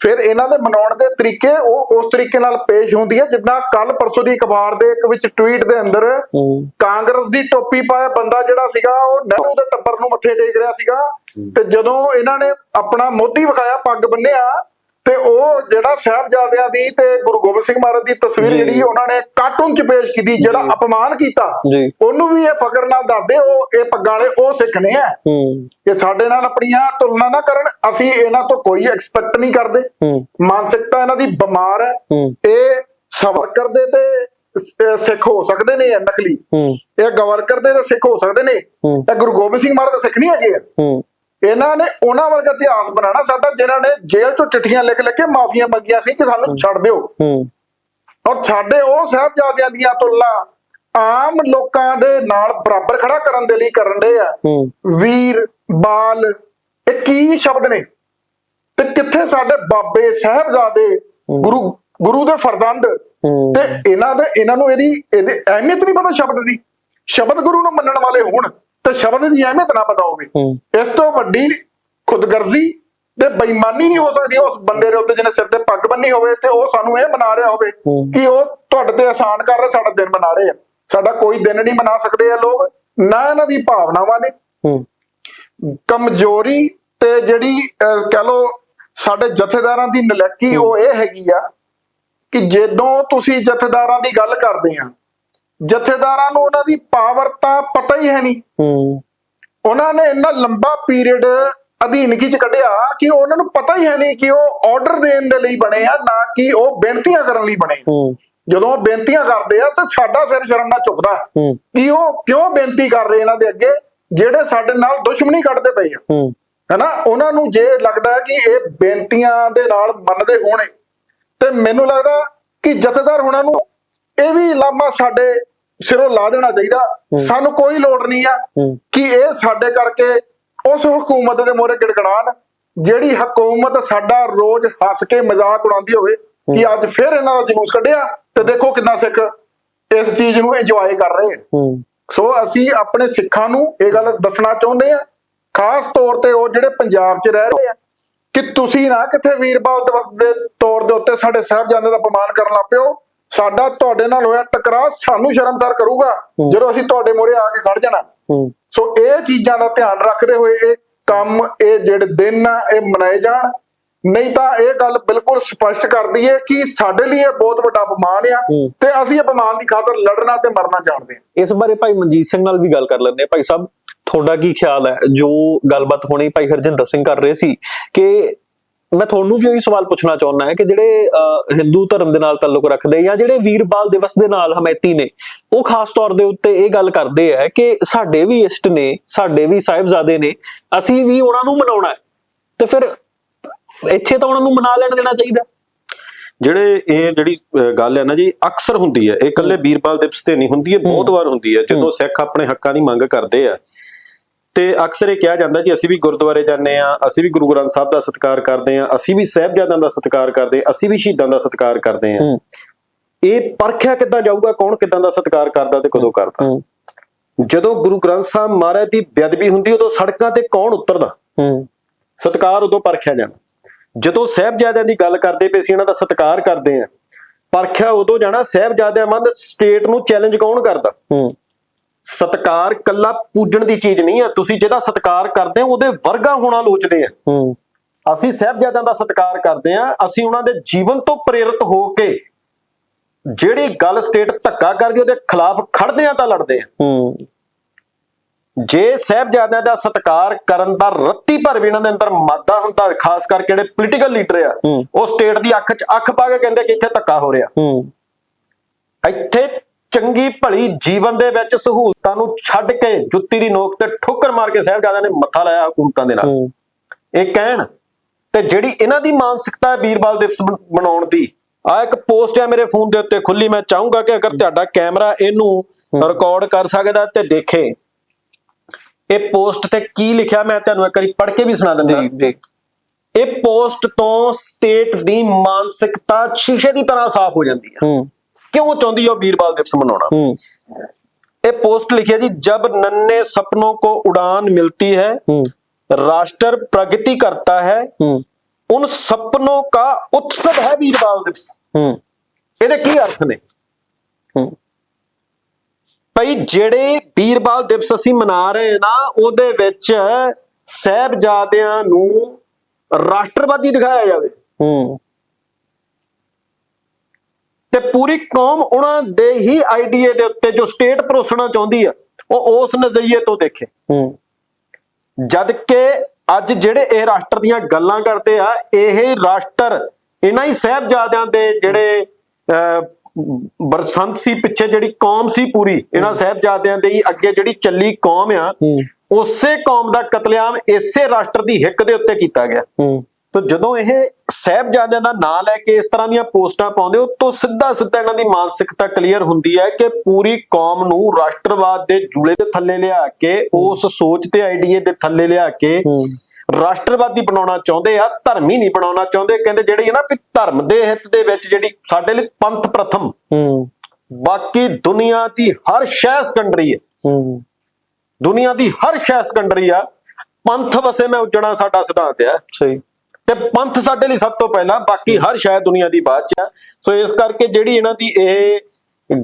ਫਿਰ ਇਹਨਾਂ ਦੇ ਮਨਾਉਣ ਦੇ ਤਰੀਕੇ ਉਹ ਉਸ ਤਰੀਕੇ ਨਾਲ ਪੇਸ਼ ਹੁੰਦੀ ਹੈ ਜਿੱਦਾਂ ਕੱਲ ਪਰਸੋਂ ਦੀ ਅਖਬਾਰ ਦੇ ਇੱਕ ਵਿੱਚ ਟਵੀਟ ਦੇ ਅੰਦਰ ਕਾਂਗਰਸ ਦੀ ਟੋਪੀ ਪਾਇਆ ਬੰਦਾ ਜਿਹੜਾ ਸੀਗਾ ਉਹ ਨਹਿਰੂ ਦੇ ਟੱਬਰ ਨੂੰ ਮੱਥੇ ਟੇਕ ਰਿਹਾ ਸੀਗਾ। ਤੇ ਜਦੋਂ ਇਹਨਾਂ ਨੇ ਆਪਣਾ ਮੋਢੀ ਵਿਖਾਇਆ ਪੱਗ ਬੰਨਿਆ ਤੇ ਉਹ ਜਿਹੜਾ ਸਾਹਿਬਜ਼ਾਦਿਆਂ ਦੀ ਤੇ ਗੁਰੂ ਗੋਬਿੰਦ ਸਿੰਘ ਮਹਾਰਾਜ ਦੀ ਤਸਵੀਰ। ਜਿਹੜੀ ਉਹਨਾਂ ਨੇ ਕਾਰਟੂਨ ਚ ਪੇਸ਼ ਕੀਤੀ ਜਿਹੜਾ। ਅਪਮਾਨ ਕੀਤਾ ਉਹਨੂੰ ਵੀ ਇਹ ਫਕਰ ਨਾਲ ਦੱਸਦੇ ਉਹ ਇਹ ਪੱਗਾਂ ਵਾਲੇ ਉਹ ਸਿੱਖ ਨੇ ਆ ਇਹ ਸਾਡੇ ਨਾਲ ਆਪਣੀਆਂ ਤੁਲਨਾ ਨਾ ਕਰਨ ਅਸੀਂ ਇਹਨਾਂ ਤੋਂ ਕੋਈ ਐਕਸਪੈਕਟ ਨਹੀਂ ਕਰਦੇ। ਮਾਨਸਿਕਤਾ ਇਹਨਾਂ ਦੀ ਬਿਮਾਰ ਹੈ। ਇਹ ਸਬਰ ਕਰਦੇ ਤੇ ਸਿੱਖ ਹੋ ਸਕਦੇ ਨੇ ਨਕਲੀ। ਇਹ ਗਵਰ ਕਰਦੇ ਤੇ ਸਿੱਖ ਹੋ ਸਕਦੇ ਨੇ। ਇਹ ਗੁਰੂ ਗੋਬਿੰਦ ਸਿੰਘ ਮਹਾਰਾਜ ਦੇ ਸਿੱਖ ਨਹੀਂ ਹੈਗੇ। ਇਹਨਾਂ ਨੇ ਉਹਨਾਂ ਵਰਗਾ ਇਤਿਹਾਸ ਬਣਾਉਣਾ ਸਾਡਾ ਜਿਨ੍ਹਾਂ ਨੇ ਜੇਲ੍ਹ ਚੋਂ ਚਿੱਠੀਆਂ ਲਿਖ ਲਿਖ ਕੇ ਮਾਫੀਆਂ ਮੰਗੀਆਂ ਸੀ ਕਿ ਸਾਨੂੰ ਛੱਡ ਦਿਓ। ਹੂੰ। ਔਰ ਸਾਡੇ ਉਹ ਸਾਹਿਬਜ਼ਾਦਿਆਂ ਦੀਆਂ ਤੁਲਨਾ ਆਮ ਲੋਕਾਂ ਦੇ ਨਾਲ ਬਰਾਬਰ ਖੜਾ ਕਰਨ ਦੇ ਲਈ ਕਰਨ ਦੇ ਆ। ਵੀਰ ਬਾਲ ਇਹ ਕੀ ਸ਼ਬਦ ਨੇ? ਤੇ ਕਿੱਥੇ ਸਾਡੇ ਬਾਬੇ ਸਾਹਿਬਜ਼ਾਦੇ ਗੁਰੂ ਗੁਰੂ ਦੇ ਫਰਜ਼ੰਦ? ਤੇ ਇਹਨਾਂ ਦੇ ਇਹਨਾਂ ਨੂੰ ਇਹਦੀ ਇਹਦੀ ਅਹਿਮੀਅਤ ਨਹੀਂ ਪਤਾ ਸ਼ਬਦ ਦੀ। ਸ਼ਬਦ ਗੁਰੂ ਨੂੰ ਮੰਨਣ ਵਾਲੇ ਹੋਣ। ਤੇ ਸ਼ਬਦ ਦੀ ਅਹਿਮੀਅਤ ਨਾ ਪਤਾ ਹੋਵੇ ਇਸ ਤੋਂ ਵੱਡੀ ਖੁਦਗਰਜ਼ੀ ਤੇ ਬੇਈਮਾਨੀ ਨਹੀਂ ਹੋ ਸਕਦੀ। ਉਸ ਬੰਦੇ ਦੇ ਉੱਤੇ ਜਿਹਨੇ ਸਿਰ ਤੇ ਪੱਗ ਬੰਨੀ ਹੋਵੇ ਤੇ ਉਹ ਸਾਨੂੰ ਇਹ ਮਨਾ ਰਿਹਾ ਹੋਵੇ। ਕਿ ਉਹ ਤੁਹਾਡੇ ਤੇ ਆਸਾਨ ਕਰ ਰਹੇ ਸਾਡਾ ਦਿਨ ਮਨਾ ਰਹੇ ਆ। ਸਾਡਾ ਕੋਈ ਦਿਨ ਨਹੀਂ ਮਨਾ ਸਕਦੇ ਆ ਲੋਕ ਨਾ ਇਹਨਾਂ ਦੀ ਭਾਵਨਾਵਾਂ ਨੇ। ਕਮਜ਼ੋਰੀ ਤੇ ਜਿਹੜੀ ਕਹਿ ਲੋ ਸਾਡੇ ਜਥੇਦਾਰਾਂ ਦੀ ਨਲੈਕੀ ਉਹ ਇਹ ਹੈਗੀ ਆ ਕਿ ਜਦੋਂ ਤੁਸੀਂ ਜਥੇਦਾਰਾਂ ਦੀ ਗੱਲ ਕਰਦੇ ਆ ਜਥੇਦਾਰਾਂ ਨੂੰ ਉਹਨਾਂ ਦੀ ਪਾਵਰ ਤਾਂ ਪਤਾ ਹੀ ਹੈ ਨਹੀਂ। ਹੂੰ। ਉਹਨਾਂ ਨੇ ਇੰਨਾ ਲੰਬਾ ਪੀਰੀਅਡ ਅਧੀਨਗੀ ਚ ਕੱਢਿਆ ਕਿ ਉਹਨਾਂ ਨੂੰ ਪਤਾ ਹੀ ਹੈ ਨਹੀਂ ਕਿ ਉਹ ਆਰਡਰ ਦੇਣ ਦੇ ਲਈ ਬਣੇ ਆ ਨਾ ਕਿ ਉਹ ਬੇਨਤੀਆਂ ਕਰਨ ਲਈ ਬਣੇ। ਹੂੰ। ਜਦੋਂ ਉਹ ਬੇਨਤੀਆਂ ਕਰਦੇ ਆ ਤਾਂ ਸਾਡਾ ਸਿਰ ਸ਼ਰਮ ਨਾਲ ਝੁਕਦਾ। ਹੂੰ। ਕਿ ਉਹ ਕਿਉਂ ਬੇਨਤੀ ਕਰ ਰਹੇ ਇਹਨਾਂ ਦੇ ਅੱਗੇ ਜਿਹੜੇ ਸਾਡੇ ਨਾਲ ਦੁਸ਼ਮਣੀ ਕੱਢਦੇ ਪਏ ਆ। ਹੂੰ। ਹਨਾ? ਉਹਨਾਂ ਨੂੰ ਜੇ ਲੱਗਦਾ ਕਿ ਇਹ ਬੇਨਤੀਆਂ ਦੇ ਨਾਲ ਮੰਨਦੇ ਹੋਣੇ ਤੇ ਮੈਨੂੰ ਲੱਗਦਾ ਕਿ ਜਥੇਦਾਰ ਹੋਣਾ ਨੂੰ ਇਹ ਵੀ ਲਾਮਾ ਸਾਡੇ ਸਿਰੋਂ ਲਾ ਦੇਣਾ ਚਾਹੀਦਾ। ਸਾਨੂੰ ਕੋਈ ਲੋੜ ਨਹੀਂ ਆ ਕਿ ਇਹ ਸਾਡੇ ਕਰਕੇ ਉਸ ਹਕੂਮਤ ਦੇ ਮੋਹਰੇ ਗਿੜਗੜਾਣ ਜਿਹੜੀ ਹਕੂਮਤ ਸਾਡਾ ਰੋਜ਼ ਹੱਸ ਕੇ ਮਜ਼ਾਕ ਉਡਾਉਂਦੀ ਹੋਵੇ ਕਿ ਅੱਜ ਫਿਰ ਇਹਨਾਂ ਦਾ ਜਲੂਸ ਕੱਢਿਆ ਤੇ ਦੇਖੋ ਕਿੰਨਾ ਸਿੱਖ ਇਸ ਚੀਜ਼ ਨੂੰ ਇੰਜੋਏ ਕਰ ਰਹੇ। ਸੋ ਅਸੀਂ ਆਪਣੇ ਸਿੱਖਾਂ ਨੂੰ ਇਹ ਗੱਲ ਦੱਸਣਾ ਚਾਹੁੰਦੇ ਆ ਖਾਸ ਤੌਰ ਤੇ ਉਹ ਜਿਹੜੇ ਪੰਜਾਬ 'ਚ ਰਹਿ ਰਹੇ ਆ ਕਿ ਤੁਸੀਂ ਨਾ ਕਿਥੇ ਵੀਰਬਾਲ ਦਿਵਸ ਦੇ ਤੌਰ ਦੇ ਉੱਤੇ ਸਾਡੇ ਸਾਹਿਬਜ਼ਾਦੇ ਦਾ ਅਪਮਾਨ ਕਰਨ ਲੱਗ ਪਿਓ ਸਾਡਾ ਤੁਹਾਡੇ ਨਾਲ ਹੋਇਆ ਟਕਰਾਅ ਸਾਨੂੰ ਸ਼ਰਮਸਾਰ ਕਰੂਗਾ ਜਦੋਂ ਅਸੀਂ ਤੁਹਾਡੇ ਮੂਹਰੇ ਆ ਕੇ ਖੜ ਜਾਣਾ। ਸੋ ਇਹ ਚੀਜ਼ਾਂ ਦਾ ਧਿਆਨ ਰੱਖਦੇ ਹੋਏ ਇਹ ਕੰਮ ਇਹ ਜਿਹੜੇ ਦਿਨ ਆ ਇਹ ਮਨਾਏ ਜਾਣ। ਨਹੀਂ ਤਾਂ ਇਹ ਗੱਲ ਬਿਲਕੁਲ ਸਪਸ਼ਟ ਕਰਦੀ ਹੈ ਕਿ ਸਾਡੇ ਲਈ ਇਹ ਬਹੁਤ ਵੱਡਾ ਅਪਮਾਨ ਆ। ਤੇ ਅਸੀਂ ਅਪਮਾਨ ਦੀ ਖਾਤਰ ਲੜਨਾ ਤੇ ਮਰਨਾ ਜਾਣਦੇ ਹਾਂ। ਇਸ ਬਾਰੇ ਭਾਈ ਮਨਜੀਤ ਸਿੰਘ ਨਾਲ ਵੀ ਗੱਲ ਕਰ ਲੈਂਦੇ ਹਾਂ। ਭਾਈ ਸਾਹਿਬ ਤੁਹਾਡਾ ਕੀ ਖਿਆਲ ਹੈ? ਜੋ ਗੱਲਬਾਤ ਹੋਣੀ ਭਾਈ ਹਰਜਿੰਦਰ ਸਿੰਘ ਕਰ ਰਹੇ ਸੀ ਕਿ ਮੈਂ ਤੁਹਾਨੂੰ ਵੀ ਉਹੀ ਸਵਾਲ ਪੁੱਛਣਾ ਚਾਹੁੰਦਾ ਹਾਂ ਕਿ ਜਿਹੜੇ ਹਿੰਦੂ ਧਰਮ ਦੇ ਨਾਲ ਤਾਲੁਕ ਰੱਖਦੇ ਜਾਂ ਜਿਹੜੇ ਵੀਰਬਾਲ ਦਿਵਸ ਦੇ ਨਾਲ ਹਮੈਤੀ ਨੇ ਉਹ ਖਾਸ ਤੌਰ ਦੇ ਉੱਤੇ ਇਹ ਗੱਲ ਕਰਦੇ ਆ ਕਿ ਸਾਡੇ ਵੀ ਇਸ਼ਟ ਨੇ ਸਾਡੇ ਵੀ ਸਾਹਿਬਜ਼ਾਦੇ ਨੇ ਅਸੀਂ ਵੀ ਉਹਨਾਂ ਨੂੰ ਮਨਾਉਣਾ ਹੈ। ਤੇ ਫਿਰ ਇੱਥੇ ਤਾਂ ਉਹਨਾਂ ਨੂੰ ਮਨਾ ਲੈਣ ਦੇਣਾ ਚਾਹੀਦਾ। ਜਿਹੜੇ ਇਹ ਜਿਹੜੀ ਗੱਲ ਹੈ ਨਾ ਜੀ ਅਕਸਰ ਹੁੰਦੀ ਹੈ। ਇਹ ਇਕੱਲੇ ਵੀਰਪਾਲ ਦਿਵਸ ਤੇ ਨਹੀਂ ਹੁੰਦੀ ਇਹ ਬਹੁਤ ਵਾਰ ਹੁੰਦੀ ਹੈ। ਜਦੋਂ ਸਿੱਖ ਆਪਣੇ ਹੱਕਾਂ ਦੀ ਮੰਗ ਕਰਦੇ ਆ ਤੇ ਅਕਸਰ ਇਹ ਕਿਹਾ ਜਾਂਦਾ ਜੀ ਅਸੀਂ ਵੀ ਗੁਰਦੁਆਰੇ ਜਾਂਦੇ ਆ ਅਸੀਂ ਵੀ ਗੁਰੂ ਗ੍ਰੰਥ ਸਾਹਿਬ ਦਾ ਸਤਿਕਾਰ ਕਰਦੇ ਆ ਅਸੀਂ ਵੀ ਸਾਹਿਬਜ਼ਾਦਿਆਂ ਦਾ ਸਤਿਕਾਰ ਕਰਦੇ ਆ ਅਸੀਂ ਵੀ ਸ਼ਹੀਦਾਂ ਦਾ ਸਤਿਕਾਰ ਕਰਦੇ ਆ ਇਹ ਪਰਖਿਆ ਕਿੱਦਾਂ ਜਾਊਗਾ ਕੌਣ ਕਿੱਦਾਂ ਦਾ ਸਤਿਕਾਰ ਕਰਦਾ ਤੇ ਕਦੋਂ ਕਰਦਾ? ਜਦੋਂ ਗੁਰੂ ਗ੍ਰੰਥ ਸਾਹਿਬ ਮਹਾਰਾਜ ਦੀ ਬੇਅਦਬੀ ਹੁੰਦੀ ਉਦੋਂ ਸੜਕਾਂ ਤੇ ਕੌਣ ਉਤਰਦਾ? ਸਤਕਾਰ ਉਦੋਂ ਪਰਖਿਆ ਜਾਣਾ ਜਦੋਂ ਸਹਿਬਜ਼ਾਦਿਆਂ ਦੀ ਗੱਲ ਕਰਦੇ ਪਏ ਸੀ ਇਹਨਾਂ ਦਾ ਸਤਕਾਰ ਕਰਦੇ ਆ ਪਰਖਿਆ ਉਦੋਂ ਜਾਣਾ ਸਹਿਬਜ਼ਾਦਿਆਂ ਮਨ ਸਟੇਟ ਨੂੰ ਚੈਲੰਜ ਕੌਣ ਕਰਦਾ? ਸਤਕਾਰ ਕੱਲਾ ਪੂਜਣ ਦੀ ਚੀਜ਼ ਨਹੀਂ ਆ ਤੁਸੀਂ ਜਿਹਦਾ ਸਤਕਾਰ ਕਰਦੇ ਹੋ ਉਹਦੇ ਵਰਗਾ ਹੋਣਾ ਲੋਚਦੇ ਆ। ਹੂੰ। ਅਸੀਂ ਸਹਿਬਜ਼ਾਦਿਆਂ ਦਾ ਸਤਕਾਰ ਕਰਦੇ ਆ ਅਸੀਂ ਉਹਨਾਂ ਦੇ ਜੀਵਨ ਤੋਂ ਪ੍ਰੇਰਿਤ ਹੋ ਕੇ ਜਿਹੜੀ ਗੱਲ ਸਟੇਟ ਧੱਕਾ ਕਰਦੀ ਉਹਦੇ ਖਿਲਾਫ ਖੜਦੇ ਆ ਤਾਂ ਲੜਦੇ ਆ ਹੂੰ। ਜੇ ਸਹਿਬਜ਼ਾਦਿਆਂ ਦਾ ਸਤਕਾਰ ਕਰਨ ਦਾ ਰੱਤੀ ਭਰ ਵੀ ਇਹਨਾਂ ਦੇ ਅੰਦਰ ਮਾਦਾ ਹੁੰਦਾ ਖਾਸ ਕਰਕੇ ਜਿਹੜੇ ਪੋਲੀਟੀਕਲ ਲੀਡਰ ਆ ਹੂੰ। ਉਹ ਸਟੇਟ ਦੀ ਅੱਖ 'ਚ ਅੱਖ ਪਾ ਕੇ ਕਹਿੰਦੇ ਕਿ ਇੱਥੇ ਧੱਕਾ ਹੋ ਰਿਹਾ। ਹੂੰ। ਇੱਥੇ ਚੰਗੀ ਭਲੀ ਜੀਵਨ ਦੇ ਵਿੱਚ ਸਹੂਲਤਾਂ ਨੂੰ ਛੱਡ ਕੇ ਜੁੱਤੀ ਦੀ ਨੋਕ ਤੇ ਠੋਕਰ ਮਾਰ ਕੇ ਸਾਹਿਬਜ਼ਾਦਿਆਂ ਨੇ ਮੱਥਾ ਲਾਇਆ ਹਕੂਮਤਾਂ ਦੇ ਨਾਲ। ਇਹ ਕਹਿਣ ਤੇ ਜਿਹੜੀ ਇਹਨਾਂ ਦੀ ਮਾਨਸਿਕਤਾ ਹੈ ਵੀਰਬਾਲ ਦਿਵਸ ਮਨਾਉਣ ਦੀ ਆ ਇੱਕ ਪੋਸਟ ਹੈ ਮੇਰੇ ਫੋਨ ਦੇ ਉੱਤੇ ਖੁੱਲੀ ਮੈਂ ਚਾਹੂੰਗਾ ਕਿ ਅਗਰ ਤੁਹਾਡਾ ਕੈਮਰਾ ਇਹਨੂੰ ਰਿਕਾਰਡ ਕਰ ਸਕਦਾ ਤੇ ਦੇਖੇ। ਇਹ ਪੋਸਟ ਤੇ ਕੀ ਲਿਖਿਆ ਮੈਂ ਤੁਹਾਨੂੰ ਇੱਕ ਵਾਰੀ ਪੜ੍ਹ ਕੇ ਵੀ ਸੁਣਾ ਦਿੰਦਾ। ਜੀ ਇਹ ਪੋਸਟ ਤੋਂ ਸਟੇਟ ਦੀ ਮਾਨਸਿਕਤਾ ਸ਼ੀਸ਼ੇ ਦੀ ਤਰ੍ਹਾਂ ਸਾਫ਼ ਹੋ ਜਾਂਦੀ ਹੈ ਹੂੰ। ਕਿਉਂ ਚਾਹੁੰਦੀ ਹੈ ਉਹ ਵੀਰਬਾਲ ਦਿਵਸ ਮਨਾਉਣਾ ਹੂੰ ये पोस्ट लिखी है जी जब नन्हे सपनों को उड़ान मिलती है हम्म। राष्ट्र प्रगति करता है ਹੂੰ उन सपनों का उत्सव है वीरबाल दिवस ਹੂੰ ਇਹਦੇ ਕੀ ਅਰਥ ਨੇ ਹੂੰ ਭਈ ਜਿਹੜੇ ਵੀਰਬਾਲ ਦਿਵਸ ਅਸੀਂ ਮਨਾ ਰਹੇ ਨਾ ਉਹਦੇ ਵਿੱਚ ਸਹਿਬਜ਼ਾਦਿਆਂ ਨੂੰ ਰਾਸ਼ਟਰਵਾਦੀ ਦਿਖਾਇਆ ਜਾਵੇ ਹੂੰ ਤੇ ਪੂਰੀ ਕੌਮ ਉਹਨਾਂ ਦੇ ਹੀ ਆਈਡੀਏ ਦੇ ਉੱਤੇ ਜੋ ਸਟੇਟ ਪਰੋਸਣਾ ਚਾਹੁੰਦੀ ਆ ਉਹ ਉਸ ਨਜ਼ਰੀਏ ਤੋਂ ਦੇਖੇ। ਹੂੰ। ਜਦ ਕਿ ਅੱਜ ਜਿਹੜੇ ਇਹ ਰਾਸ਼ਟਰ ਦੀਆਂ ਗੱਲਾਂ ਕਰਦੇ ਆ ਇਹ ਰਾਸ਼ਟਰ ਇਹਨਾਂ ਹੀ ਸਹਿਬਜ਼ਾਦਿਆਂ ਦੇ ਜਿਹੜੇ ਬਰਸੰਤ ਸੀ ਪਿੱਛੇ ਜਿਹੜੀ ਕੌਮ ਸੀ ਪੂਰੀ ਇਹਨਾਂ ਸਹਿਬਜ਼ਾਦਿਆਂ ਦੇ ਹੀ ਅੱਗੇ ਜਿਹੜੀ ਚੱਲੀ ਕੌਮ ਆ ਹੂੰ। ਉਸੇ ਕੌਮ ਦਾ ਕਤਲੇਆਮ ਇਸੇ ਰਾਸ਼ਟਰ ਦੀ ਹਿੱਕ ਦੇ ਉੱਤੇ ਕੀਤਾ ਗਿਆ। ਹੂੰ। ਤਾਂ ਜਦੋਂ ਇਹ ਸਹਿਬਜ਼ਾਦਿਆਂ ਦਾ ਨਾਂ ਲੈ ਕੇ ਇਸ ਤਰ੍ਹਾਂ ਦੀਆਂ ਪੋਸਟਾਂ ਪਾਉਂਦੇ ਹੋ ਤਾਂ ਸਿੱਧਾ ਸਿੱਧਾ ਇਹਨਾਂ ਦੀ ਮਾਨਸਿਕਤਾ ਕਲੀਅਰ ਹੁੰਦੀ ਹੈ ਕਿ ਪੂਰੀ ਕੌਮ ਨੂੰ ਰਾਸ਼ਟਰਵਾਦ ਦੇ ਜੂਲੇ ਦੇ ਥੱਲੇ ਲਿਆ ਕੇ ਉਸ ਸੋਚ ਤੇ ਆਈਡੀਏ ਦੇ ਥੱਲੇ ਲਿਆ ਕੇ ਰਾਸ਼ਟਰਵਾਦੀ ਬਣਾਉਣਾ ਚਾਹੁੰਦੇ ਆ ਧਰਮੀ ਨਹੀਂ ਬਣਾਉਣਾ ਚਾਹੁੰਦੇ ਕਹਿੰਦੇ ਜਿਹੜੀ ਹੈ ਨਾ ਵੀ ਧਰਮ ਦੇ ਹਿੱਤ ਦੇ ਵਿੱਚ ਜਿਹੜੀ ਸਾਡੇ ਲਈ ਪੰਥ ਪ੍ਰਥਮ। ਬਾਕੀ ਦੁਨੀਆ ਦੀ ਹਰ ਸ਼ੈ ਸੈਕੰਡਰੀ ਹੈ। ਹੂੰ। ਦੁਨੀਆ ਦੀ ਹਰ ਸ਼ੈ ਸੈਕੰਡਰੀ ਆ। ਪੰਥ ਵਸੇ ਮੈਂ ਉੱਜਣਾ ਸਾਡਾ ਸਿਧਾਂਤ ਆ। ਸਹੀ। ਤੇ ਪੰਥ ਸਾਡੇ ਲਈ ਸਭ ਤੋਂ ਪਹਿਲਾਂ ਬਾਕੀ ਹਰ ਸ਼ਾਇਦ ਦੁਨੀਆ ਦੀ ਬਾਅਦ ਚ ਆ। ਸੋ ਇਸ ਕਰਕੇ ਜਿਹੜੀ ਇਹਨਾਂ ਦੀ ਇਹ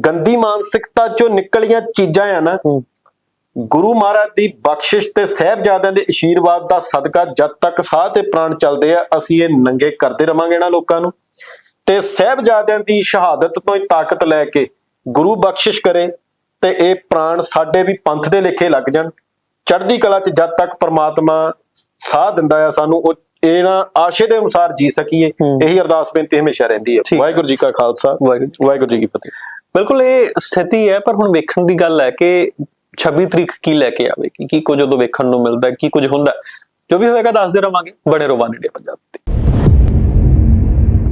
ਗੰਦੀ ਮਾਨਸਿਕਤਾ ਚੋਂ ਨਿਕਲੀਆਂ ਚੀਜ਼ਾਂ ਆ ਨਾ ਗੁਰੂ ਮਹਾਰਾਜ ਦੀ ਬਖਸ਼ਿਸ਼ ਤੇ ਸਹਿਬਜ਼ਾਦਿਆਂ ਦੇ ਅਸ਼ੀਰਵਾਦ ਦਾ ਸਦਕਾ ਜਦ ਤੱਕ ਸਾਹ ਤੇ ਪ੍ਰਾਣ ਚੱਲਦੇ ਆ ਅਸੀਂ ਇਹ ਨੰਗੇ ਕਰਦੇ ਰਵਾਂਗੇ ਇਹਨਾਂ ਲੋਕਾਂ ਨੂੰ। ਤੇ ਸਹਿਬਜ਼ਾਦਿਆਂ ਦੀ ਸ਼ਹਾਦਤ ਤੋਂ ਹੀ ਤਾਕਤ ਲੈ ਕੇ ਗੁਰੂ ਬਖਸ਼ਿਸ਼ ਕਰੇ ਤੇ ਇਹ ਪ੍ਰਾਣ ਸਾਡੇ ਵੀ ਪੰਥ ਦੇ ਲੇਖੇ ਲੱਗ ਜਾਣ। ਚੜ੍ਹਦੀ ਕਲਾ 'ਚ ਜਦ ਤੱਕ ਪ੍ਰਮਾਤਮਾ ਸਾਹ ਦਿੰਦਾ ਆ ਸਾਨੂੰ ਉਹ ਇਹਨਾਂ ਆਸ਼ੇ ਦੇ ਅਨੁਸਾਰ ਜੀ ਸਕੀਏ। ਇਹੀ ਅਰਦਾਸ ਬੇਨਤੀ ਹਮੇਸ਼ਾ ਰਹਿੰਦੀ ਹੈ। ਵਾਹਿਗੁਰੂ ਜੀ ਕਾ ਖਾਲਸਾ ਵਾਹਿਗੁਰੂ ਜੀ ਕੀ ਫਤਿਹ ਬਿਲਕੁਲ ਇਹ ਸਥਿਤੀ ਹੈ ਪਰ ਹੁਣ ਵੇਖਣ ਦੀ ਗੱਲ ਹੈ ਕਿ 26 ਤਰੀਕ ਕੀ ਲੈ ਕੇ ਆਵੇਗੀ ਕੀ ਕੁਝ ਉਦੋਂ ਵੇਖਣ ਨੂੰ ਮਿਲਦਾ ਕੀ ਕੁਝ ਹੁੰਦਾ। ਜੋ ਵੀ ਹੋਏਗਾ ਦੱਸਦੇ ਰਵਾਂਗੇ ਬੜੇ ਰੋਵਾਨੇ ਡੇ ਪੰਜਾਬ